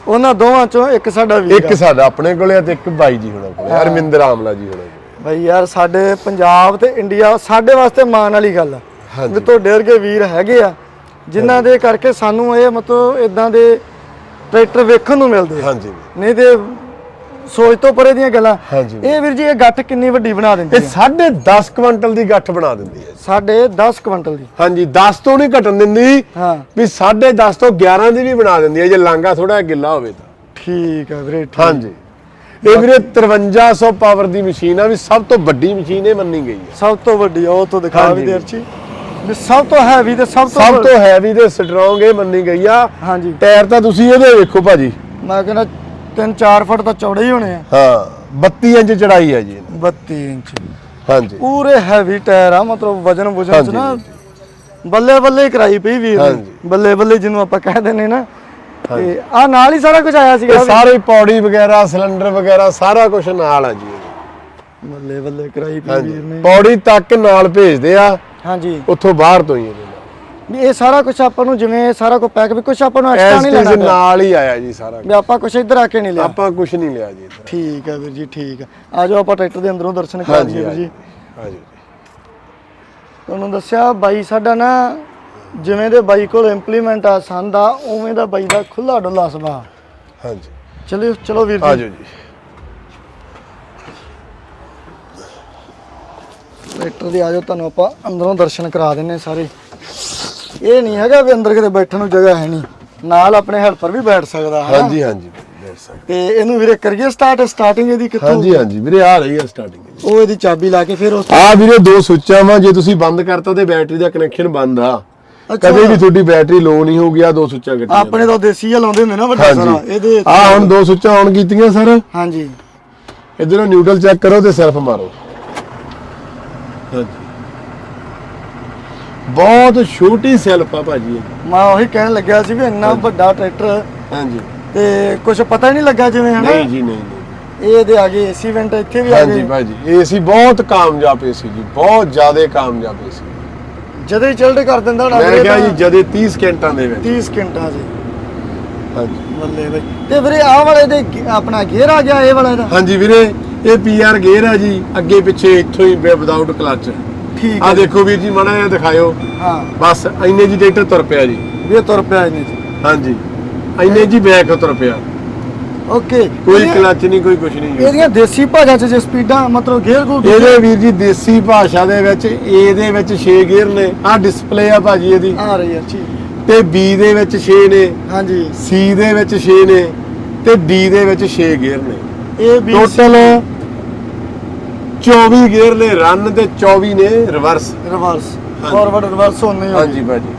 ਉਹਨਾਂ ਦੋਵਾਂ 'ਚੋਂ ਇੱਕ ਸਾਡਾ ਵੀਰ ਇੱਕ ਸਾਡਾ ਆਪਣੇ ਕੋਲੇ ਆ ਤੇ ਇੱਕ ਬਾਈ ਜੀ ਹੁਣਾਂ ਕੋਲੇ ਅਰਮਿੰਦਰ ਆਮਲਾ ਜੀ ਹੁਣਾਂ ਕੋਲੇ। ਬਈ ਯਾਰ ਸਾਡੇ ਪੰਜਾਬ ਤੇ ਇੰਡੀਆ ਸਾਡੇ ਵਾਸਤੇ ਮਾਣ ਵਾਲੀ ਗੱਲ ਆ। ਵੀ ਤੁਹਾਡੇ ਵਰਗੇ ਵੀਰ ਹੈਗੇ ਆ ਜਿਨ੍ਹਾਂ ਦੇ ਕਰਕੇ ਸਾਨੂੰ ਇਹ ਮਤਲਬ ਇਦਾਂ ਦੇ ਟਰੈਕਟਰ ਵੇਖਣ ਨੂੰ ਮਿਲਦੇ ਹਾਂਜੀ। ਨਹੀਂ ਤੇ ਸੋਚ ਤੋਂ ਪਰੇ ਦੀਆਂ ਗੱਲਾਂ। ਹਾਂਜੀ। ਇਹ ਵੀਰ ਜੀ ਇਹ ਗੱਠ ਕਿੰਨੀ ਵੱਡੀ ਬਣਾ ਦਿੰਦੀ ਇਹ ਹੈ ਸਾਢੇ 10 ਕੁਇੰਟਲ ਦੀ ਗੱਠ ਬਣਾ ਦਿੰਦੀ ਹੈ। ਸਾਡੇ 10 ਕੁਇੰਟਲ ਦੀ। ਹਾਂਜੀ 10 ਤੋਂ ਨਹੀਂ ਘਟਣ ਦਿੰਦੀ। ਹਾਂ। ਵੀ ਸਾਢੇ 10 ਤੋਂ 11 ਦੀ ਵੀ ਬਣਾ ਦਿੰਦੀ ਹੈ ਜੇ ਲਾਂਗਾ ਥੋੜਾ ਗਿੱਲਾ ਹੋਵੇ ਤਾਂ। ਠੀਕ ਹੈ ਵੀਰੇ ਠੀਕ। ਹਾਂਜੀ। ਇਹ ਵੀਰੇ 5300 ਪਾਵਰ ਦੀ ਮਸ਼ੀਨ ਆ ਵੀ ਸਭ ਤੋਂ ਵੱਡੀ ਮਸ਼ੀਨ ਇਹ ਮੰਨੀ ਗਈ ਹੈ। ਸਭ ਤੋਂ ਵੱਡੀ ਉਹ ਤੋਂ ਦਿਖਾ ਵੀ। ਦੇਰ ਚ ਸਭ ਤੋਂ ਹੈਵੀ ਤੇ ਸਭ ਤੋਂ ਸਭ ਤੋਂ ਹੈਵੀ ਤੇ ਸਟਰੋਂਗ ਇਹ ਮੰਨੀ ਗਈ ਆ। ਹਾਂਜੀ। ਟਾਇਰ ਤਾਂ ਤੁਸੀਂ ਇਹਦੇ ਵੇਖੋ ਭਾਜੀ। ਮੈਂ ਕਹਿੰਦਾ 3-4 ਫੁੱਟ ਤਾਂ ਚੌੜੇ ਹੀ ਹੋਣੇ ਆ। ਹਾਂ 32 ਇੰਚ ਚੜਾਈ ਹੈ ਜੀ ਇਹਦੀ। 32 ਇੰਚ। ਹਾਂਜੀ। ਪੂਰੇ ਹੈਵੀ ਟਾਇਰ ਆ ਮਤਲਬ ਵਜਨ ਵਜਨ ਚ ਹਾਂਜੀ, ਨਾ ਬੱਲੇ ਬੱਲੇ ਹੀ ਕਰਾਈ ਪਈ ਵੀਰ। ਹਾਂਜੀ। ਬੱਲੇ ਬੱਲੇ ਜਿਹਨੂੰ ਆਪਾਂ ਕਹਿ ਦਿੰਨੇ ਨਾ। ਤੇ ਆ ਨਾਲ ਹੀ ਸਾਰਾ ਕੁਝ ਆਇਆ ਸੀਗਾ ਇਹ ਸਾਰੇ ਪੌੜੀ ਵਗੈਰਾ ਸਿਲੰਡਰ ਵਗੈਰਾ ਸਾਰਾ ਕੁਝ ਨਾਲ ਆ ਜੀ। ਇਹਦੇ। ਬੱਲੇ ਬੱਲੇ ਕਰਾਈ ਪਈ ਹਾਂਜੀ। ਵੀਰ ਨੇ। ਪੌੜੀ ਤੱਕ ਨਾਲ ਭੇਜਦੇ ਆ। ਹਾਂਜੀ। ਉੱਥੋਂ ਬਾਹਰ ਤੋਂ ਹੀ ਇਹਦੇ ਵੀ ਇਹ ਸਾਰਾ ਕੁਝ ਆਪਾਂ ਨੂੰ ਜਿਵੇਂ ਸਾਰਾ ਕੁਝ ਪੈਕ ਵੀ ਕੁਝ ਆਪਾਂ ਨੂੰ ਐਕਸਟਰਾ ਨਹੀਂ ਲੈਣਾ ਪਿਆ। ਨਾਲ ਹੀ ਆਇਆ ਜੀ ਸਾਰਾ ਵੀ ਆਪਾਂ ਕੁਝ ਇੱਧਰ ਆ ਕੇ ਨਹੀਂ ਲਿਆ। ਆਪਾਂ ਕੁਝ ਨਹੀਂ ਲਿਆ ਜੀ ਇੱਧਰ। ਠੀਕ ਹੈ ਵੀਰ ਜੀ ਠੀਕ ਹੈ ਆ ਜਾਓ ਆਪਾਂ ਟਰੈਕਟਰ ਦੇ ਅੰਦਰੋਂ ਦਰਸ਼ਨ ਕਰਾ ਦਈਏ ਵੀਰ ਜੀ। ਤੁਹਾਨੂੰ ਦੱਸਿਆ ਬਾਈ ਸਾਡਾ ਨਾ ਜਿਵੇਂ ਦੇ ਬਾਈ ਕੋਲ ਇੰਪਲੀਮੈਂਟ ਆ ਸੰਦ ਆ ਉਵੇਂ ਦਾ ਬਾਈ ਦਾ ਖੁੱਲਾ ਡੁੱਲਾ ਸੁਭਾਅ। ਹਾਂਜੀ। ਚਲੋ ਚਲੋ ਵੀਰ ਆ ਜੀ ਜਾਓ ਜੀ। ਟਰੈਕਟਰ ਦੇ ਆ ਜਾਓ ਤੁਹਾਨੂੰ ਆਪਾਂ ਅੰਦਰੋਂ ਦਰਸ਼ਨ ਕਰਾ ਦਿੰਨੇ ਸਾਰੇ। ਇਹ ਨਹੀਂ ਹੈਗਾ ਵੀ ਅੰਦਰ ਕਿਤੇ ਬੈਠਣ ਨੂੰ ਜਗ੍ਹਾ ਹੈ ਨਹੀਂ। ਨਾਲ ਆਪਣੇ ਹੈਲਪਰ ਵੀ ਬੈਠ ਸਕਦਾ ਹੈ ਹਾਂਜੀ ਹਾਂਜੀ ਸਕਦੇ। ਤੇ ਇਹਨੂੰ ਵੀਰੇ ਕਰੀਏ ਸਟਾਰਟ ਸਟਾਰਟਿੰਗ ਇਹਦੀ ਕਿੱਥੋਂ ਹਾਂਜੀ ਹਾਂਜੀ ਵੀਰੇ ਆ ਰਹੀ ਹੈ ਸਟਾਰਟਿੰਗ ਉਹ ਇਹਦੀ ਚਾਬੀ ਲਾ ਕੇ ਫਿਰ ਉਸ ਆ ਵੀਰੇ ਦੋ ਸੁੱਚਾਂ ਵਾ ਜੇ ਤੁਸੀਂ ਬੰਦ ਕਰਤਾ ਤੇ ਬੈਟਰੀ ਦਾ ਕਨੈਕਸ਼ਨ ਬੰਦ ਆ। ਕਦੇ ਵੀ ਤੁਹਾਡੀ ਬੈਟਰੀ ਲੋ ਨਹੀਂ ਹੋਊਗੀ ਆ ਦੋ ਸੁੱਚਾਂ ਕੱਟੀਆਂ ਆਪਣੇ ਤਾਂ ਦੇਸੀ ਆ ਲਾਉਂਦੇ ਹੁੰਦੇ ਨਾ ਵੱਡਾ ਸਾਰਾ ਇਹਦੇ ਆ ਹੁਣ ਦੋ ਸੁੱਚਾਂ ਆਨ ਕੀਤੀਆਂ ਸਰ। ਹਾਂਜੀ। ਇਧਰੋਂ ਨਿਊਟਰਲ ਚੈੱਕ ਕਰੋ ਤੇ ਸੈਲਫ ਮਾਰੋ। ਹਾਂਜੀ। ਬਹੁਤ ਛੋਟੀ ਸੈਲਫ ਆ ਭਾਜੀ ਇਹ। ਮੈਂ ਉਹੀ ਕਹਿਣ ਲੱਗਿਆ ਸੀ ਵੀ ਇੰਨਾ ਵੱਡਾ ਟਰੈਕਟਰ ਹਾਂਜੀ। ਤੇ ਕੁਝ ਪਤਾ ਹੀ ਨਹੀਂ ਲੱਗਾ ਜਿਵੇਂ ਹਨਾ? ਨਹੀਂ ਜੀ ਨਹੀਂ ਨਹੀਂ। ਇਹ ਇਹਦੇ ਆ ਗਏ ਏਸੀ ਵੈਂਟ ਇੱਥੇ ਵੀ ਆ ਹਾਂਜੀ ਗਏ। ਭਾਜੀ ਏਸੀ ਬਹੁਤ ਕਾਮਯਾਬ ਏਸੀ ਜੀ ਬਹੁਤ ਜ਼ਿਆਦਾ ਕਾਮਯਾਬ ਏਸੀ। ਜਦੋਂ ਹੀ ਚਲਟ ਕਰ ਦਿੰਦਾ ਹੋਣਾ ਮੈਂ ਕਿਹਾ ਜੀ ਤਾਂ ਜਦੇ 30 ਸਕਿੰਟਾਂ ਦੇ ਵਿੱਚ। 30 ਸਕਿੰਟਾਂ 'ਚ ਹਾਂਜੀ। ਬੱਲੇ ਬਈ ਤੇ ਵੀਰੇ ਆਹ ਵਾਲੇ ਦੇ ਗੇ- ਆਪਣਾ ਗੇਅਰ ਆ ਗਿਆ ਇਹ ਵਾਲਾ ਦਾ? ਹਾਂਜੀ ਵੀਰੇ ਇਹ ਪੀਆਰ ਗੇਅਰ ਆ ਜੀ ਅੱਗੇ ਪਿੱਛੇ ਇੱਥੋਂ ਹੀ ਵਿਦਆਊਟ ਕਲਚ ਠੀਕ ਆ ਦੇਖੋ ਵੀਰ ਜੀ ਮਾੜਾ ਜਿਹਾ ਦਿਖਾਇਓ। ਹਾਂ। ਬਸ ਇੰਨੇ ਜੀ ਟਰੈਕਟਰ ਤੁਰ ਪਿਆ ਜੀ। ਵੀ ਤੁਰ ਪਿਆ ਇਹਨੇ 'ਚ ਹਾਂਜੀ। ਇੰਨੇ ਜੀ ਬੈਕ ਤੁਰ ਪਿਆ। ਓਕੇ। ਕੋਈ ਕਲਚ ਨਹੀਂ ਕੋਈ ਕੁਝ ਨਹੀਂ। ਜੀ। ਇਹਦੀਆਂ ਦੇਸੀ ਭਾਸ਼ਾ 'ਚ ਜੇ ਸਪੀਡਾਂ ਮਤਲਬ ਗੇਅਰ ਗੂਰ ਇਹਦੇ ਵੀਰ ਜੀ ਦੇਸੀ ਭਾਸ਼ਾ ਦੇ ਵਿੱਚ ਏ ਦੇ ਵਿੱਚ 6 ਗੇਅਰ ਨੇ। ਆ ਡਿਸਪਲੇ ਆ ਭਾਜੀ ਇਹਦੀ। ਆ ਰਹੀ ਹੈ ਠੀਕ। ਤੇ ਬੀ ਦੇ ਵਿੱਚ 6 ਨੇ। ਹਾਂਜੀ। ਸੀ ਦੇ ਵਿੱਚ 6 ਨੇ। ਤੇ ਡੀ ਦੇ ਵਿੱਚ 6 ਗੇਅਰ ਨੇ। ਇਹ ਵੀ ਟੋਟਲ 24 ਗੇਅਰ ਨੇ ਰਨ ਤੇ 24 ਨੇ ਰਿਵਰਸ ਰਿਵਰਸ। ਫਾਰਵਰਡ ਰਿਵਰਸ ਹੋਣੇ ਹੋ ਹਾਂਜੀ ਭਾਜੀ।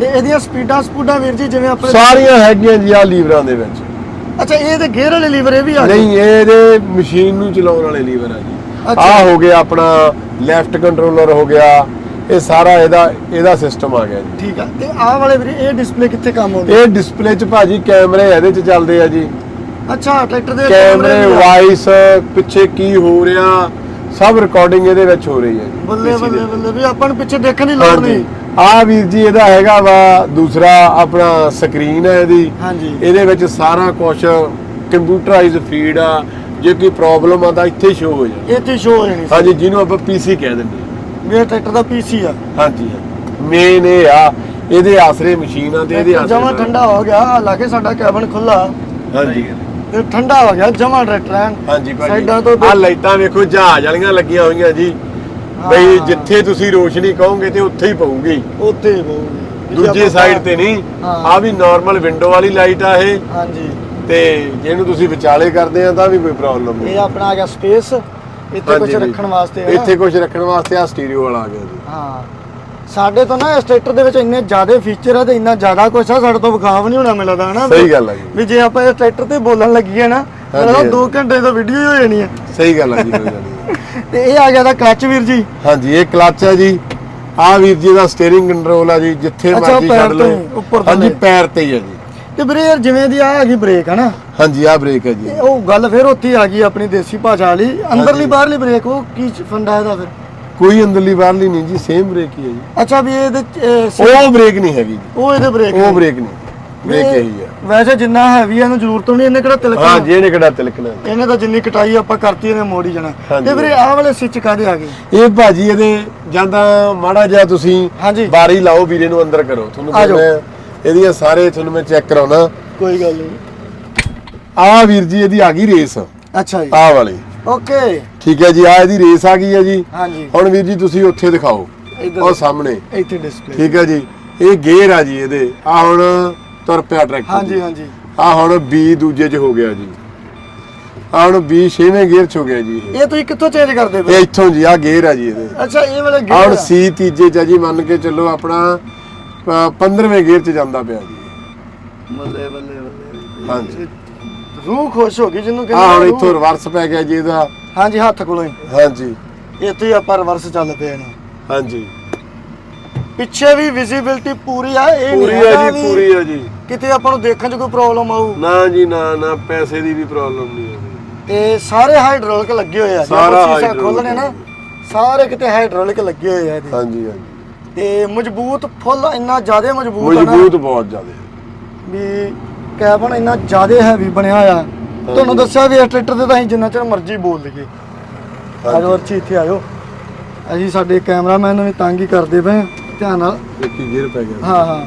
ਤੇ ਇਹਦੀਆਂ ਸਪੀਡਾਂ ਸਪੂਡਾਂ ਵੀਰ ਜੀ ਜਿਵੇਂ ਆਪਣੇ ਸਾਰੀਆਂ ਹੈਗੀਆਂ ਜੀ ਆ ਲੀਵਰਾਂ ਦੇ ਵਿੱਚ। ਅੱਛਾ ਇਹ ਤੇ ਗੇਅਰ ਵਾਲੇ ਲੀਵਰ ਇਹ ਵੀ ਆ ਗਏ? ਨਹੀਂ ਇਹਦੇ ਮਸ਼ੀਨ ਨੂੰ ਚਲਾਉਣ ਵਾਲੇ ਲੀਵਰ ਆ ਜੀ। ਆ ਹੋ ਗਿਆ ਆਪਣਾ ਲੈਫਟ ਕੰਟਰੋਲਰ ਹੋ ਗਿਆ। ਇਹ ਸਾਰਾ ਇਹਦਾ ਇਹਦਾ ਸਿਸਟਮ ਆ ਗਿਆ ਜੀ। ਠੀਕ ਆ। ਤੇ ਆਹ ਵਾਲੇ ਵੀਰੇ ਇਹ ਡਿਸਪਲੇ ਕਿੱਥੇ ਕੰਮ ਆਉਂਦੇ? ਇਹ ਡਿਸਪਲੇ 'ਚ ਭਾਜੀ ਕੈਮਰੇ ਇਹਦੇ 'ਚ ਚੱਲਦੇ ਆ ਜੀ। ਅੱਛਾ ਟਰੈਕਟਰ ਦੇ ਕੈਮਰੇ ਵੀ ਆ। ਵਾਇਸ ਪਿੱਛੇ ਕੀ ਹੋ ਰਿਹਾ ਸਭ ਰਿਕਾਰਡਿੰਗ ਇਹਦੇ ਵਿੱਚ ਹੋ ਰਹੀ ਹੈ ਜੀ ਬੱਲੇ ਬੱਲੇ। ਬੱਲੇ ਵੀ ਆਪਾਂ ਨੂੰ ਪਿੱਛੇ ਦੇਖਣ ਦੀ ਲੋੜ ਨਹੀਂ ਆ ਵੀਰ ਜੀ ਇਹਦਾ ਹੈਗਾ ਵਾ ਦੂਸਰਾ ਆਪਣਾ ਸਕਰੀਨ ਹੈ ਇਹਦੀ। ਹਾਂਜੀ। ਇਹਦੇ ਵਿੱਚ ਸਾਰਾ ਕੁਝ ਕੰਪਿਊਟਰਾਈਜ਼ ਫੀਡ ਆ। ਜੇ ਕੋਈ ਪ੍ਰੋਬਲਮ ਆ ਤਾਂ ਇੱਥੇ ਸ਼ੋ ਹੋ ਇਹ ਤੇ ਸ਼ੋ ਹੋ ਜਾਣੀ। ਹਾਂਜੀ ਜਿਹਨੂੰ ਆਪਾਂ ਪੀਸੀ ਕਹਿ ਦਿੰਦੇ ਹਾਂ। ਇਹ ਟਰੈਕਟਰ ਦਾ ਪੀਸੀ ਆ। ਹਾਂਜੀ ਮੇਨ ਇਹ ਆ ਇਹਦੇ ਆਸਰੇ ਮਸ਼ੀਨਾਂ ਤੇ ਇਹਦੇ ਆਸਰੇ ਜਮਾ ਠੰਡਾ ਹੋ ਗਿਆ ਹਾਲਾਂਕਿ ਸਾਡਾ ਕੈਬਨ ਖੁੱਲਾ ਹਾਂਜੀ। ਤੇ ਠੰਡਾ ਹੋ ਗਿਆ ਜਮਾ ਟਰੈਕਟਰ ਐਨ ਹਾਂਜੀ ਸਾਈਡਾਂ ਤੋਂ ਆ ਲਾਈਟਾਂ ਵੇਖੋ ਜਹਾਜ਼ ਵਾਲੀਆਂ ਲੱਗੀਆਂ ਹੋਈਆਂ ਜੀ। ਬਈ ਹਾਂ। ਜਿੱਥੇ ਤੁਸੀਂ ਰੋਸ਼ਨੀ ਕਹੋਗੇ ਤੇ ਉੱਥੇ ਹੀ ਪਊਗੀ। ਉੱਤੇ ਹੀ ਪਊਗੀ। ਦੂਜੀ ਸਾਈਡ ਤੇ ਨਹੀਂ ਹਾਂ। ਆ ਵੀ ਨਾਰਮਲ ਵਿੰਡੋ ਵਾਲੀ ਲਾਈਟ ਆ ਇਹ। ਹਾਂਜੀ। ਤੇ ਜਿਹਨੂੰ ਤੁਸੀਂ ਵਿਚਾਲੇ ਕਰਦੇ ਆ ਤਾਂ ਵੀ ਕੋਈ ਪ੍ਰੋਬਲਮ ਨਹੀਂ। ਇਹ ਆਪਣਾ ਆ ਗਿਆ ਸਪੇਸ ਇੱਥੇ ਕੁਝ ਹਾਂਜੀ, ਰੱਖਣ ਵਾਸਤੇ ਹੈ ਨਾ। ਇੱਥੇ ਕੁਝ ਰੱਖਣ ਵਾਸਤੇ ਆ ਸਟੀਰੀਓ ਵਾਲਾ ਆ ਗਿਆ ਜੀ। ਹਾਂ। ਸਾਡੇ ਤੋਂ ਨਾ ਇਸ ਟਰੈਕਟਰ ਦੇ ਵਿੱਚ ਇੰਨੇ ਜ਼ਿਆਦਾ ਫੀਚਰ ਆ ਤੇ ਇੰਨਾ ਜ਼ਿਆਦਾ ਕੁਝ ਆ ਸਾਡੇ ਤੋਂ ਵਿਖਾਵ ਨਹੀਂ ਹੋਣਾ ਮਿਲਦਾ ਹਨਾ? ਸਹੀ ਗੱਲ ਆ ਜੀ। ਵੀ ਜੇ ਆਪਾਂ ਇਸ ਟਰੈਕਟਰ ਤੇ ਬੋਲਣ ਲੱਗੀਏ ਨਾ ਤਾਂ 2 ਘੰਟੇ ਦਾ ਵੀਡੀਓ ਹੀ ਹੋ ਜਾਣੀ ਹੈ ਸਹੀ ਗੱਲ ਆ ਜੀ ਤੇ ਇਹ ਆ ਗਿਆ ਦਾ ਕਲਚ ਵੀਰ ਜੀ। ਹਾਂਜੀ ਇਹ ਕਲਚ ਹੈ ਜੀ। ਆ ਵੀਰ ਜੀ ਦਾ ਸਟੀਅਰਿੰਗ ਕੰਟਰੋਲ ਆ ਜੀ ਜਿੱਥੇ ਮਰਜ਼ੀ ਛੱਡ ਲਓ। ਹਾਂਜੀ। ਪੈਰ ਤੇ ਹੀ ਆ ਜੀ। ਤੇ ਵੀਰੇ ਯਾਰ ਜਿਵੇਂ ਦੀ ਆ ਹੈਗੀ ਬ੍ਰੇਕ ਹਨਾ? ਹਾਂਜੀ ਆ ਬ੍ਰੇਕ ਹੈ ਜੀ। ਉਹ ਗੱਲ ਫਿਰ ਉੱਥੇ ਆ ਗਈ ਆਪਣੀ ਦੇਸੀ ਭਾਸ਼ਾ ਵਾਲੀ। ਅੰਦਰਲੀ ਬਾਹਰਲੀ ਬ੍ਰੇਕ ਉਹ ਕੀ ਫੰਡਾ ਇਹਦਾ ਫਿਰ? ਕੋਈ ਅੰਦਰਲੀ ਬਾਹਰਲੀ ਨਹੀਂ ਜੀ ਸੇਮ ਬ੍ਰੇਕ ਹੀ ਹੈ ਜੀ। ਅੱਛਾ ਵੀ ਇਹਦੇ ਚ, ਇਹ ਸ- ਉਹ ਬ੍ਰੇਕ ਨਹੀਂ ਹੈਗੀ ਜੀ। ਉਹ ਇਹਦੇ ਬ੍ਰੇਕ ਉਹ ਬ੍ਰੇਕ ਨਹੀਂ। ਬ੍ਰੇਕ ਇਹੀ ਹੈ। ਵੈਸੇ ਜਿੰਨਾ ਹੈਵੀ ਇਹਨੂੰ ਜ਼ਰੂਰਤ ਨਹੀਂ ਇਹਨੇ ਕਿਹੜਾ ਤਿਲਕਣਾ ਹਾਂ ਜਿਹਨੇ ਕਿਹੜਾ ਤਿਲਕਣਾ ਇਹਨੇ ਤਾਂ ਜਿੰਨੀ ਕਟਾਈ ਆਪਾਂ ਕਰਤੀ ਇਹਨੇ ਮੋੜ ਹੀ ਜਾਣਾ। ਹਾਂਜੀ। ਤੇ ਵੀਰੇ ਆਹ ਵਾਲੇ ਸਵਿਚ ਕਾਦੇ ਆ ਗਏ? ਇਹ ਭਾਜੀ ਇਹਦੇ ਜਾਂਦਾ ਮਾੜਾ ਜਿਹਾ ਤੁਸੀਂ ਬਾਰੀ ਲਾਓ ਵੀਰੇ ਨੂੰ ਅੰਦਰ ਕਰੋ। ਤੁਹਾਨੂੰ ਆ ਜਾਓ। ਮੈਂ ਇਹਦੀਆਂ ਸਾਰੇ ਤੁਹਾਨੂੰ ਮੈਂ ਚੈੱਕ ਕਰਾਉਣਾ। ਕੋਈ ਗੱਲ ਨਹੀਂ। ਆਹ ਵੀਰ ਜੀ ਇਹਦੀ ਆ ਗਈ ਰੇਸ। ਅੱਛਾ ਜੀ। ਆਹ ਵਾਲੀ। ਓਕੇ ਠੀਕ ਹੈ ਜੀ ਆ ਇਹਦੀ ਰੇਸ ਆ ਗਈ ਹੈ ਜੀ। ਹਾਂਜੀ। ਹੁਣ ਵੀਰ ਜੀ ਤੁਸੀਂ ਉੱਥੇ ਦਿਖਾਓ ਉਹ ਸਾਹਮਣੇ। ਇੱਥੇ ਡਿਸਪਲੇ ਠੀਕ ਹੈ ਜੀ ਇਹ ਗੇਅਰ ਆ ਜੀ ਇਹਦੇ। ਆ ਹੁਣ ਤੁਰ ਪਿਆ ਟਰੈਕਟਰ ਹਾਂਜੀ ਹਾਂਜੀ। ਆ ਹੁਣ B ਦੂਜੇ 'ਚ ਹੋ ਗਿਆ ਜੀ। ਆ ਹੁਣ B ਛੇਵੇਂ ਗੇਅਰ 'ਚ ਹੋ ਗਿਆ ਜੀ ਇਹ। ਇਹ ਤੁਸੀਂ ਕਿੱਥੋਂ ਚੇਂਜ ਕਰਦੇ ਇਹ ਪਏ ਇੱਥੋਂ ਜੀ ਆ ਗੇਅਰ ਆ ਜੀ ਇਹਦੇ। ਅੱਛਾ ਇਹ ਵਾਲੇ ਆ ਹੁਣ ਗੇਅਰ C ਤੀਜੇ 'ਚ ਆ ਜੀ ਮੰਨ ਕੇ ਚੱਲੋ ਆਪਣਾ 15ਵੇਂ ਗੇਅਰ 'ਚ ਜਾਂਦਾ ਪਿਆ ਜੀ। ਬੱਲੇ ਬੱਲੇ ਬੱਲੇ। ਹਾਂਜੀ। ਰੂਹ ਖੁਸ਼ ਹੋ ਗਈ ਜਿਹਨੂੰ ਆ ਕਹਿੰਦੇ ਹੁਣ ਰੂਹ। ਇੱਥੋਂ ਰਿਵਰਸ ਪੈ ਗਿਆ ਜੀ ਇਹਦਾ। ਹਾਂਜੀ ਹੱਥ ਕੋਲੋਂ ਹੀ। ਹਾਂਜੀ। ਇੱਥੇ ਹੀ ਆਪਾਂ ਰਿਵਰਸ ਚੱਲ ਪਏ ਨੇ। ਹਾਂਜੀ। ਪਿੱਛੇ ਵੀ ਵਿਜ਼ਿਬਿਲਟੀ ਪੂਰੀ ਆ ਇਹ ਪੂਰੀ ਨਹੀਂ ਆ ਹੈਗਾ ਜੀ ਵੀ ਪੂਰੀ ਆ ਜੀ। ਕਿਤੇ ਆਪਾਂ ਨੂੰ ਦੇਖਣ 'ਚ ਕੋਈ ਪ੍ਰੋਬਲਮ ਆਊ। ਨਾ ਜੀ ਨਾ ਨਾ ਪੈਸੇ ਦੀ ਵੀ ਪ੍ਰੋਬਲਮ ਨਹੀਂ ਹੈ ਤੇ ਸਾਰੇ ਹਾਈਡ੍ਰੋਲਿਕ ਲੱਗੇ ਹੋਏ ਆ ਜੇ ਸਾਰਾ ਆਪਾਂ ਸ਼ੀਸ਼ਾ hydraulic ਖੋਲਣੇ ਨਾ ਸਾਰੇ ਕਿਤੇ ਹਾਈਡ੍ਰੋਲਿਕ ਲੱਗੇ ਹੋਏ ਆ ਇਹਦੇ। ਹਾਂਜੀ ਹਾਂਜੀ। ਤੇ ਮਜ਼ਬੂਤ ਫੁੱਲ ਇੰਨਾ ਜ਼ਿਆਦਾ ਮਜ਼ਬੂਤ ਆ ਨਾ ਮਜ਼ਬੂਤ ਬਹੁਤ ਜ਼ਿਆਦਾ। ਵੀ ਕੈਬਨ ਇੰਨਾ ਜ਼ਿਆਦਾ ਹੈਵੀ ਬਣਿਆ ਆ ਤੁਹਾਨੂੰ ਦੱਸਿਆ ਵੀ ਇਸ ਟਰੈਕਟਰ ਤੇ ਤਾਂ ਅਸੀਂ ਜਿੰਨਾ ਚਿਰ ਮਰਜ਼ੀ ਬੋਲ ਲਈਏ। ਆਜੋ ਅਰਚੀ ਇੱਥੇ ਆਜੋ। ਅਸੀਂ ਸਾਡੇ ਕੈਮਰਾਮੈਨ ਨੂੰ ਵੀ ਤੰਗ ਹੀ ਕਰਦੇ ਪਏ ਹਾਂ। ਧਿਆਨ ਨਾਲ। ਦੇਖੀ ਗੇਅਰ ਪੈ ਗਿਆ। ਹਾਂ ਹਾਂ।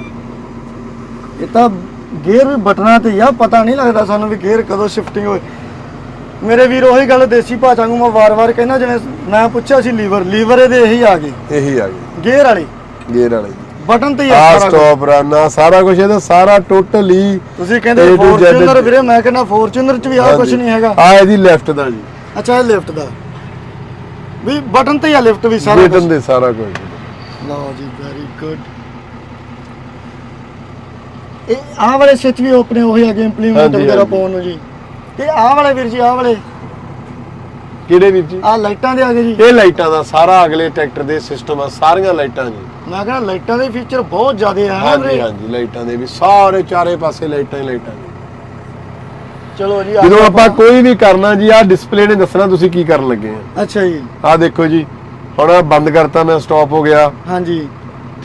ਇਹ ਤਾਂ ਗੇਅਰ ਵੀ ਬਟਨਾਂ ਤੇ ਹੀ ਆ ਪਤਾ ਨਹੀਂ ਲੱਗਦਾ ਸਾਨੂੰ ਵੀ ਗੇਅਰ ਕਦੋਂ ਸ਼ਿਫਟਿੰਗ ਹੋਏ। ਮੇਰੇ ਵੀਰ ਉਹੀ ਗੱਲ ਦੇਸੀ ਭਾਸ਼ਾ ਨੂੰ ਮੈਂ ਵਾਰ-ਵਾਰ ਕਹਿੰਦਾ ਜਿਵੇਂ ਮੈਂ ਪੁੱਛਿਆ ਸੀ ਲੀਵਰ ਲੀਵਰ ਇਹਦੇ ਇਹੀ ਆ ਗਏ। ਇਹੀ ਆ ਗਈ ਗੇਅਰ ਵਾਲੀ। ਗੇਅਰ ਵਾਲੀ। ਬਟਨ ਤੇ ਹੀ ਆ। ਸਟਾਪ ਰਨ ਸਾਰਾ ਕੁਝ ਇਹਦਾ ਸਾਰਾ ਟੋਟਲੀ ਤੁਸੀਂ ਕਹਿੰਦੇ ਫੋਰਚੂਨਰ ਵੀਰੇ ਮੈਂ ਕਹਿੰਦਾ ਫੋਰਚੂਨਰ ਚ ਵੀ ਆ ਕੁਝ ਨਹੀਂ ਹੈਗਾ। ਆ ਇਹਦੀ ਲੈਫਟ ਦਾ ਜੀ। ਅੱਛਾ ਇਹ ਲਿਫਟ ਦਾ। ਵੀ ਬਟਨ ਤੇ ਹੀ ਆ ਲਿਫਟ ਵੀ ਸਾਰਾ ਬਟਨ ਦੇ ਸਾਰਾ ਕੁਝ ਲਓ ਜੀ ਵੈਰੀ ਗੁੱਡ ਇਹ ਆਹ ਵਾਲੇ ਸਵਿਚ ਵੀ ਆਪਣੇ ਉਹੀ ਹੈਗੇ ਇੰਪਲੀਮੈਂਟ ਵਗੈਰਾ। ਪਾਉਣ ਨੂੰ ਜੀ। ਤੇ ਆਹ ਵਾਲੇ ਵੀਰ ਜੀ ਆਹ ਵਾਲੇ। ਕਿਹੜੇ ਵੀਰ ਜੀ? ਆਹ ਲਾਈਟਾਂ ਦੇ ਆ ਗਏ ਜੀ। ਇਹ ਲਾਈਟਾਂ ਦਾ ਸਾਰਾ ਅਗਲੇ ਟਰੈਕਟਰ ਦੇ ਸਿਸਟਮ ਆ ਸਾਰੀਆਂ ਲਾਈਟਾਂ ਜੀ। ਮੈਂ ਕਹਿੰਦਾ ਲਾਈਟਾਂ ਦੇ ਫੀਚਰ ਬਹੁਤ ਜ਼ਿਆਦੇ ਆ ਹਾਂਜੀ ਵੀਰੇ? ਹਾਂਜੀ ਲਾਈਟਾਂ ਦੇ ਵੀ ਸਾਰੇ ਚਾਰੇ ਪਾਸੇ ਲਾਈਟਾਂ ਹੀ ਲਾਈਟਾਂ ਚਲੋ ਜੀ ਜਦੋਂ ਆਪਾਂ ਕੋਈ ਵੀ ਕਰਨਾ ਜੀ ਆ ਡਿਸਪਲੇ ਨੇ ਦੱਸਣਾ ਤੁਸੀਂ ਕੀ ਕਰਨ ਲੱਗੇ ਆ। ਅੱਛਾ ਜੀ। ਆ ਦੇਖੋ ਜੀ ਹੁਣ ਆਹ ਬੰਦ ਕਰਤਾ ਮੈਂ ਸਟਾਪ ਹੋ ਗਿਆ। ਹਾਂਜੀ।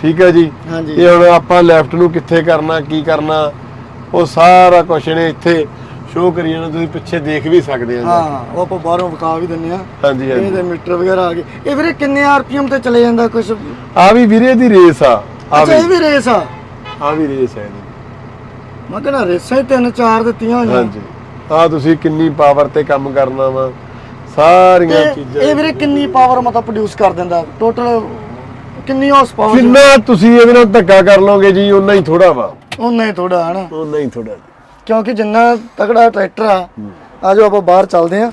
ਠੀਕ ਹੈ ਜੀ? ਹਾਂਜੀ। ਇਹ ਹੁਣ ਆਪਾਂ ਲੈਫਟ ਨੂੰ ਕਿੱਥੇ ਕਰਨਾ ਕੀ ਕਰਨਾ ਉਹ ਸਾਰਾ ਕੁਛ ਨੇ ਇੱਥੇ। ਸ਼ੋਅ ਕਰੀ ਜਾਣਾ ਤੁਸੀਂ ਪਿੱਛੇ ਦੇਖ ਵੀ ਸਕਦੇ ਆ ਹਾਂ ਉਹ ਆਪਾਂ ਬਾਹਰੋਂ ਵਿਖਾ ਵੀ ਦਿੰਨੇ ਆ। ਹਾਂਜੀ ਹਾਂਜੀ। ਇਹਦੇ ਮੀਟਰ ਵਗੈਰਾ ਆ ਗਏ। ਇਹ ਵੀਰੇ ਕਿੰਨੇ ਆਰਪੀਐਮ ਤੇ ਚਲੇ ਜਾਂਦਾ ਕੁਝ ਆ ਵੀ ਵੀਰੇ ਦੀ ਰੇਸ ਆ। ਆ ਇਹ ਵੀ। ਵੀ ਰੇਸ ਆ? ਆ ਵੀ ਰੇਸ ਹੈ ਇਹਦੀ। ਮੈਂ ਕਹਿੰਦਾ ਰੇਸਾਂ ਹੀ ਤਿੰਨ ਚਾਰ ਦਿੱਤੀਆਂ ਹੋਈਆਂ। ਹਾਂਜੀ। ਆ ਤੁਸੀਂ ਕਿੰਨੀ ਪਾਵਰ ਤੇ ਕੰਮ ਕਰਨਾ ਵਾ। ਸਾਰੀਆਂ ਤੇ ਚੀਜ਼ਾਂ ਇਹ ਵੀਰੇ ਕਿੰਨੀ ਪਾਵਰ ਮਤਲਬ ਪ੍ਰੋਡਿਊਸ ਕਰ ਦਿੰਦਾ? ਟੋਟਲ ਕਿੰਨੀ ਹਾਰਸ ਪਾਵਰ ਜਿੰਨਾ ਤੁਸੀਂ ਇਹਦੇ ਨਾਲ ਧੱਕਾ ਕਰ ਲਓਗੇ ਜੀ ਉਨਾ ਹੀ ਥੋੜਾ ਵਾ। ਉਹਨਾਂ ਹੀ ਥੋੜਾ ਹਨਾ? ਉਨਾ ਹੀ ਥੋੜਾ ਕਿਉਂਕਿ ਜਿੰਨਾ ਤਕੜਾ ਟਰੈਕਟਰ ਆ ਆਜੋ ਆਪਾਂ ਬਾਹਰ ਚੱਲਦੇ ਆ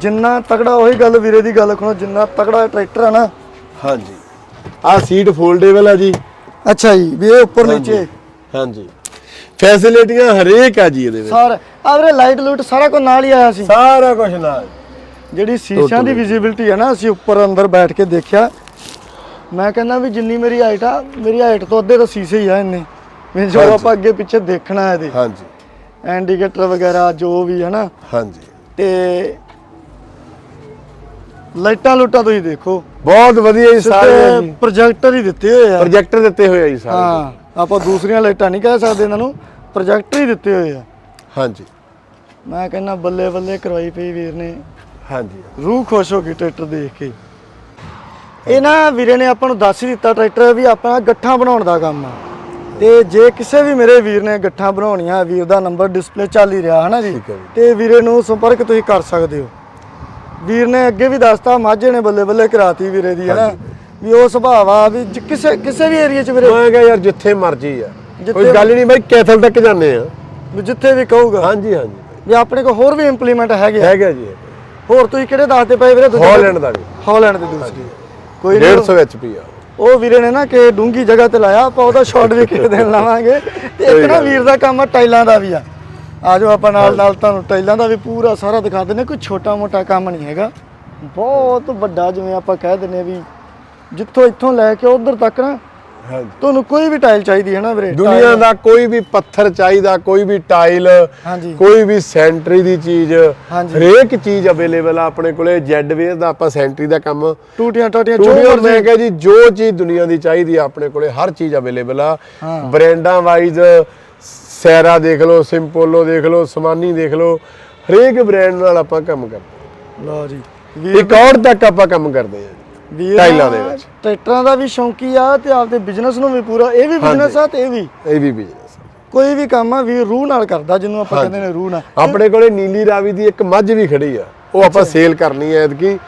ਜਿੰਨਾ ਤਕੜਾ ਉਹੀ ਗੱਲ ਵੀਰੇ ਦੀ ਗੱਲ ਸੁਣੋ ਜਿੰਨਾ ਤਕੜਾ ਟਰੈਕਟਰ ਆ ਨਾ। ਹਾਂਜੀ। ਆ ਸੀਟ ਫੋਲਡੇਬਲ ਆ ਜੀ। ਅੱਛਾ ਜੀ ਵੀ ਇਹ ਉੱਪਰ ਨੀਚੇ। ਹਾਂਜੀ। ਫੈਸਿਲਿਟੀਆਂ ਹਰੇਕ ਆ ਜੀ ਇਹਦੇ ਵਿੱਚ। ਸਾਰਾ ਆ ਵੀਰੇ ਲਾਈਟ ਲੂਟ ਸਾਰਾ ਕੁਝ ਨਾਲ ਹੀ ਆਇਆ ਸੀ। ਸਾਰਾ ਕੁਝ ਨਾਲ। ਜਿਹੜੀ ਸ਼ੀਸ਼ਿਆਂ ਦੀ ਵਿਜ਼ਿਬਿਲਟੀ ਹੈ ਨਾ ਅਸੀਂ ਉੱਪਰ ਅੰਦਰ ਬੈਠ ਕੇ ਦੇਖਿਆ। ਮੈਂ ਕਹਿੰਦਾ ਵੀ ਜਿੰਨੀ ਮੇਰੀ ਹਾਈਟ ਆ ਮੇਰੀ ਹਾਈਟ ਤੋਂ ਅੱਧੇ ਤਾਂ ਸ਼ੀਸ਼ੇ ਹੀ ਆ ਇੰਨੇ। ਵੀ ਜੋ। ਆਪਾਂ ਅੱਗੇ ਪਿੱਛੇ ਦੇਖਣਾ ਹੈ ਇਹਦੇ। ਹਾਂਜੀ। ਇੰਡੀਕੇਟਰ ਵਗੈਰਾ ਜੋ ਵੀ ਹੈ ਨਾ ਹਾਂਜੀ। ਤੇ ਲਾਈਟਾਂ ਲੁੱਟਾਂ ਤੁਸੀਂ ਦੇਖੋ। ਬਹੁਤ ਵਧੀਆ ਜੀ ਸਾਰੇ। ਪ੍ਰੋਜੈਕਟਰ ਹੀ ਦਿੱਤੇ ਹੋਏ ਆ। ਪ੍ਰੋਜੈਕਟਰ ਦਿੱਤੇ ਹੋਏ ਆ ਜੀ ਸਾਰੇ। ਹਾਂ ਆਪਾਂ ਦੂਸਰੀਆਂ ਲਾਈਟਾਂ ਨਹੀਂ ਕਹਿ ਸਕਦੇ ਇਹਨਾਂ ਨੂੰ। ਪ੍ਰੋਜੈਕਟਰ ਹੀ ਦਿੱਤੇ ਹੋਏ ਆ। ਹਾਂਜੀ। ਮੈਂ ਕਹਿੰਦਾ ਬੱਲੇ ਬੱਲੇ ਕਰਵਾਈ ਪਈ ਵੀਰ ਨੇ। ਹਾਂਜੀ। ਰੂਹ ਖੁਸ਼ ਹੋ ਗਈ ਟਰੈਕਟਰ ਦੇਖ ਕੇ। ਇਹ ਨਾ ਵੀਰੇ ਨੇ ਆਪਾਂ ਨੂੰ ਦੱਸ ਹੀ ਦਿੱਤਾ ਟਰੈਕਟਰ ਵੀ ਆਪਣਾ ਗੱਠਾਂ ਬਣਾਉਣ ਦਾ ਕੰਮ ਆ। ਤੇ ਜੇ ਕਿਸੇ ਵੀ ਮੇਰੇ ਵੀਰ ਨੇ ਗੱਠਾਂ ਬਣਾਉਣੀਆਂ ਵੀਰ ਦਾ ਨੰਬਰ ਡਿਸਪਲੇ ਚੱਲ ਹੀ ਰਿਹਾ ਹਨਾ ਜੀ? ਠੀਕ ਹੈ ਜੀ। ਤੇ ਵੀਰੇ ਨੂੰ ਸੰਪਰਕ ਤੁਸੀਂ ਕਰ ਸਕਦੇ ਹੋ। ਵੀਰ ਨੇ ਅੱਗੇ ਵੀ ਦੱਸਤਾ ਮਾਝੇ ਨੇ ਬੱਲੇ ਬੱਲੇ ਕਰਾਤੀ ਵੀਰੇ ਦੀ ਹਨਾ? ਵੀ ਉਹ ਸੁਭਾਅ ਆ ਵੀ ਜ- ਕਿਸੇ ਕਿਸੇ ਵੀ ਏਰੀਆ 'ਚ ਵੀਰੇ? ਮੈਂ ਕਿਹਾ ਯਾਰ ਜਿੱਥੇ ਮਰਜ਼ੀ ਆ। ਜਿੱਥੇ- ਕੋਈ ਗੱਲ ਨਹੀਂ ਬਾਈ ਕੈਥਲ ਤੱਕ ਜਾਂਦੇ ਆ। ਵੀ ਜਿੱਥੇ ਵੀ ਕਹੂਗਾ। ਹਾਂਜੀ ਹਾਂਜੀ। ਵੀ ਆਪਣੇ ਕੋਲ ਹੋਰ ਵੀ ਇੰਪਲੀਮੈਂਟ ਹੈਗੇ ਆ। ਹੈਗਾ ਜੀ। ਹੋਰ ਤੁਸੀਂ ਕਿਹੜੇ ਦੱਸਦੇ ਪਏ ਵੀਰੇ? ਦੂਜੇ? ਹਾਲੈਂਡ ਦਾ ਵੀ ਹਾਲੈਂਡ ਦੇ ਦੂਸਰੀ। ਕੋਈ ਨਹੀਂ। 150 ਐਚਪੀ ਆ। ਉਹ ਵੀਰੇ ਨੇ ਨਾ ਕਿ ਡੂੰਗੀ ਜਗ੍ਹਾ ਤੇ ਲਾਇਆ ਆਪਾਂ ਉਹਦਾ ਸ਼ਾਟ ਵੀ ਕਿਸੇ ਦਿਨ ਲਾਵਾਂਗੇ। ਤੇ ਇੱਕ ਨਾ ਵੀਰ ਦਾ ਕੰਮ ਆ ਟਾਈਲਾਂ ਦਾ ਵੀ ਆ। ਆਜੋ ਆਪਾਂ ਨਾਲ ਨਾਲ ਤੁਹਾਨੂੰ ਟਾਈਲਾਂ ਦਾ ਵੀ ਪੂਰਾ ਸਾਰਾ ਦਿਖਾ ਦਿੰਦੇ ਕੋਈ ਛੋਟਾ ਮੋਟਾ ਕੰਮ ਨਹੀਂ ਹੈਗਾ। ਬਹੁਤ ਵੱਡਾ ਜਿਵੇਂ ਆਪਾਂ ਕਹਿ ਦਿੰਦੇ ਆ ਵੀ ਜਿੱਥੋਂ ਇੱਥੋਂ ਲੈ ਕੇ ਉਧਰ ਤੱਕ ਨਾ ਤੁਹਾਨੂੰ ਕੋਈ ਵੀ ਟਾਈਲ ਚਾਹੀਦੀ ਹੈ ਨਾ ਵੀਰੇ? ਦੁਨੀਆ ਦਾ ਕੋਈ ਵੀ ਪੱਥਰ ਚਾਹੀਦਾ ਕੋਈ ਵੀ ਟਾਈਲ ਕੋਈ ਵੀ ਸੈਂਟਰੀ ਦੀ ਚੀਜ਼। ਹਰੇਕ ਚੀਜ਼ ਅਵੇਲੇਬਲ ਆ ਆਪਣੇ ਕੋਲੇ ਜੈਡ ਵੇਅਰ ਦਾ ਆਪਾਂ ਸੈਂਟਰੀ ਦਾ ਕੰਮ। ਟੂਟੀਆਂ ਟਾਟੀਆਂ ਜੋ ਮੈਂ ਕਿਹਾ ਜੀ ਜੋ ਚੀਜ਼ ਦੁਨੀਆ ਦੀ ਚਾਹੀਦੀ ਆ ਆਪਣੇ ਕੋਲੇ ਹਰ ਚੀਜ਼ ਅਵੇਲੇਬਲ ਆ। ਬ੍ਰਾਂਡਾਂ ਵਾਈਜ਼ ਸੈਰਾ ਦੇਖ ਲਓ ਸਿੰਪੋਲੋ ਦੇਖ ਲਓ ਸਮਾਨੀ ਦੇਖ ਲਓ ਹਰੇਕ ਬ੍ਰਾਂਡ ਨਾਲ ਆਪਾਂ ਕੰਮ ਕਰਦੇ। ਲਓ ਜੀ। ਇੱਕ ਔਰ ਤੱਕ ਆਪਾਂ ਕੰਮ ਕਰਦੇ ਹਾਂ ਵੀਰ ਟਾਈਲਾਂ ਦੇ ਵਿੱਚ। ਟਰੈਕਟਰਾਂ ਦਾ ਵੀ ਸ਼ੌਂਕੀ ਆ ਤੇ ਆਪਦੇ ਬਿਜ਼ਨਸ ਨੂੰ ਵੀ ਪੂਰਾ ਇਹ ਵੀ ਬਿਜ਼ਨਸ ਆ ਤੇ ਇਹ ਵੀ? ਇਹ ਵੀ ਬਿਜ਼ਨਸ ਕੋਈ ਵੀ ਕੰਮ ਆ ਵੀਰ ਰੂਹ ਨਾਲ ਕਰਦਾ ਜਿਹਨੂੰ ਆਪਾਂ ਕਹਿੰਦੇ ਨੇ ਰੂਹ ਨਾਲ। ਆਪਣੇ ਕੋਲੇ ਨੀਲੀ ਰਾਵੀ ਦੀ ਇੱਕ ਮੱਝ ਵੀ ਖੜੀ ਆ। ਉਹ ਆਪਾਂ ਸੇਲ ਕਰਨੀ ਹੈ ਐਤਕੀ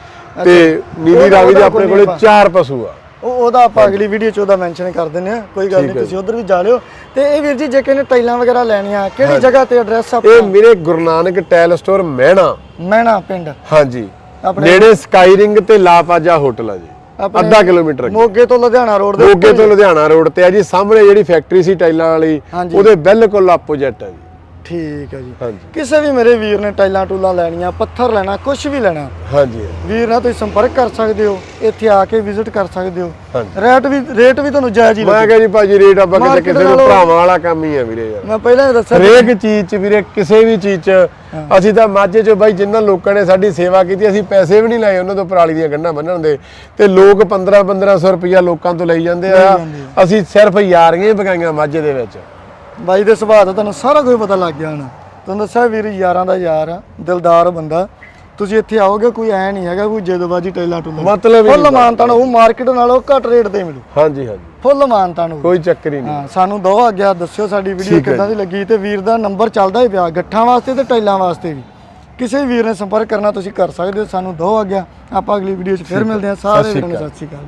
ਤੇ ਨੀਲੀ ਰਾਵੀ ਦੇ ਆਪਣੇ ਕੋਲੇ ਚਾਰ ਪਸ਼ੂ ਆ। ਉਹ ਉਹਦਾ ਆਪਾਂ ਅਗਲੀ ਵੀਡੀਓ 'ਚ ਉਹਦਾ ਮੈਂਸ਼ਨ ਕਰ ਦਿੰਦੇ ਆ ਕੋਈ ਗੱਲ ਨਹੀਂ ਤੁਸੀਂ ਉਧਰ ਵੀ ਜਾ ਲਿਓ। ਤੇ ਇਹ ਵੀਰ ਜੀ ਜੇ ਕਿਸੇ ਨੇ ਟਾਈਲਾਂ ਵਗੈਰਾ ਲੈਣੀਆਂ ਕਿਹੜੀ ਜਗ੍ਹਾ ਤੇ ਐਡਰੈਸ ਇਹ ਆਪਣਾ ਮੇਰੇ ਗੁਰੂ ਨਾਨਕ ਟੈਲ ਸਟੋਰ ਮਹਿਣਾ। ਮਹਿਣਾ ਪਿੰਡ। ਹਾਂਜੀ। ਆਪਣੇ- ਨੇੜੇ ਸਕਾਈ ਰਿੰਗ ਤੇ ਲਾਪਾਜਾ ਹੋਟਲ ਆ ਜੀ। ਆਪਣੇ ਅੱਧਾ ਕਿਲੋਮੀਟਰ ਅੱਗੇ। ਮੋਗੇ ਤੋਂ ਲੁਧਿਆਣਾ ਰੋਡ ਦੇ ਮੋਗੇ ਤੋਂ ਲੁਧਿਆਣਾ ਰੋਡ ਤੇ ਆ ਜੀ ਸਾਹਮਣੇ ਜਿਹੜੀ ਫੈਕਟਰੀ ਸੀ ਟਾਈਲਾਂ ਵਾਲੀ ਹਾਂਜੀ। ਉਹਦੇ ਬਿਲਕੁਲ ਆਪੋਜੀਟ ਆ ਜੀ। ਠੀਕ ਹੈ ਜੀ। ਹਾਂਜੀ। ਕਿਸੇ ਵੀ ਮੇਰੇ ਵੀਰ ਨੇ ਟਾਈਲਾਂ ਟੂਲਾਂ ਲੈਣੀਆਂ ਪੱਥਰ ਲੈਣਾ ਕੁਝ ਵੀ ਲੈਣਾ। ਹਾਂਜੀ। ਵੀਰ ਨਾਲ ਤੁਸੀਂ ਸੰਪਰਕ ਕਰ ਸਕਦੇ ਹੋ ਇੱਥੇ ਆ ਕੇ ਵਿਜ਼ਿਟ ਕਰ ਸਕਦੇ ਹੋ। ਰੇਟ ਵੀ ਰੇਟ ਵੀ ਤੁਹਾਨੂੰ ਜਾਇਜ਼ ਹੀ ਮੈਂ ਲੱਗੇ ਕਿਹਾ ਜੀ ਭਾਜੀ ਰੇਟ ਆਪਾਂ ਕਿਤੇ Market ਕਿਸੇ ਨੂੰ ਨਾਲੋਂ- ਭਰਾਵਾਂ ਵਾਲਾ ਕੰਮ ਹੀ ਆ ਵੀਰੇ ਯਾਰ। ਮੈਂ ਪਹਿਲਾਂ ਹੀ ਦੱਸਿਆ ਹਰੇਕ ਚੀਜ਼ 'ਚ ਵੀਰੇ ਕਿਸੇ ਵੀ ਚੀਜ਼ 'ਚ ਅਸੀਂ ਤਾਂ ਮਾਝੇ 'ਚ ਬਾਈ ਜਿੰਨਾਂ ਲੋਕਾਂ ਨੇ ਸਾਡੀ ਸੇਵਾ ਕੀਤੀ ਅਸੀਂ ਪੈਸੇ ਵੀ ਨਹੀਂ ਲਾਏ ਉਹਨਾਂ ਤੋਂ ਪਰਾਲੀ ਦੀਆਂ ਗੰਢਾਂ ਬੰਨਣ ਦੇ। ਤੇ ਲੋਕ 15 1500 ਰੁਪਇਆ ਲੋਕਾਂ ਤੋਂ ਲਈ ਜਾਂਦੇ ਆ। ਅਸੀਂ ਸਿਰਫ ਯਾਰੀਆਂ ਹੀ ਪਕਾਈਆਂ ਮਾਝੇ ਦੇ ਵਿੱਚ। ਬਾਈ ਦੇ ਸੁਭਾਅ ਦਾ ਤੁਹਾਨੂੰ ਸਾਰਾ ਕੁਝ ਪਤਾ ਲੱਗ ਗਿਆ ਹੋਣਾ। ਤੁਹਾਨੂੰ ਦੱਸਿਆ ਵੀਰ ਯਾਰਾਂ ਦਾ ਯਾਰ ਆ ਦਿਲਦਾਰ ਬੰਦਾ। ਤੁਸੀਂ ਇੱਥੇ ਆਓਗੇ ਕੋਈ ਐ ਨਹੀਂ ਹੈਗਾ ਕੋਈ ਜਦੋਬਾਜੀ ਟੈਲਾ ਟੁੱਲਾ ਮਤਲਬ ਹੀ ਫੁੱਲ ਨਹੀਂ ਮਾਨਤਾਨ ਉਹ ਮਾਰਕੀਟ ਨਾਲੋਂ ਘੱਟ ਰੇਟ ਤੇ ਮਿਲੂ। ਹਾਂਜੀ ਹਾਂਜੀ। ਫੁੱਲ ਮਾਨਤਾਨ ਹੋਊ। ਕੋਈ ਚੱਕਰ ਹੀ ਨਹੀਂ। ਹਾਂ ਸਾਨੂੰ ਦੋ ਆਗਿਆ ਦੱਸਿਓ ਸਾਡੀ ਵੀਡੀਓ ਠੀਕ ਹੈ ਕਿੱਦਾਂ ਦੀ ਲੱਗੀ ਤੇ ਵੀਰ ਦਾ ਨੰਬਰ ਚੱਲਦਾ ਹੀ ਪਿਆ ਗੱਠਾਂ ਵਾਸਤੇ ਤੇ ਟੈਲਾਂ ਵਾਸਤੇ ਵੀ। ਕਿਸੇ ਵੀ ਵੀਰ ਨੇ ਸੰਪਰਕ ਕਰਨਾ ਤੁਸੀਂ ਕਰ ਸਕਦੇ ਹੋ ਸਾਨੂੰ ਦੋ ਆਗਿਆ। ਆਪਾਂ ਅਗਲੀ ਵੀਡੀਓ 'ਚ ਫਿਰ ਮਿਲਦੇ ਹਾਂ। ਸਾਰੇ ਵੀਰਾਂ ਨੂੰ। ਸਤਿ ਸ਼੍ਰੀ ਅਕਾਲ।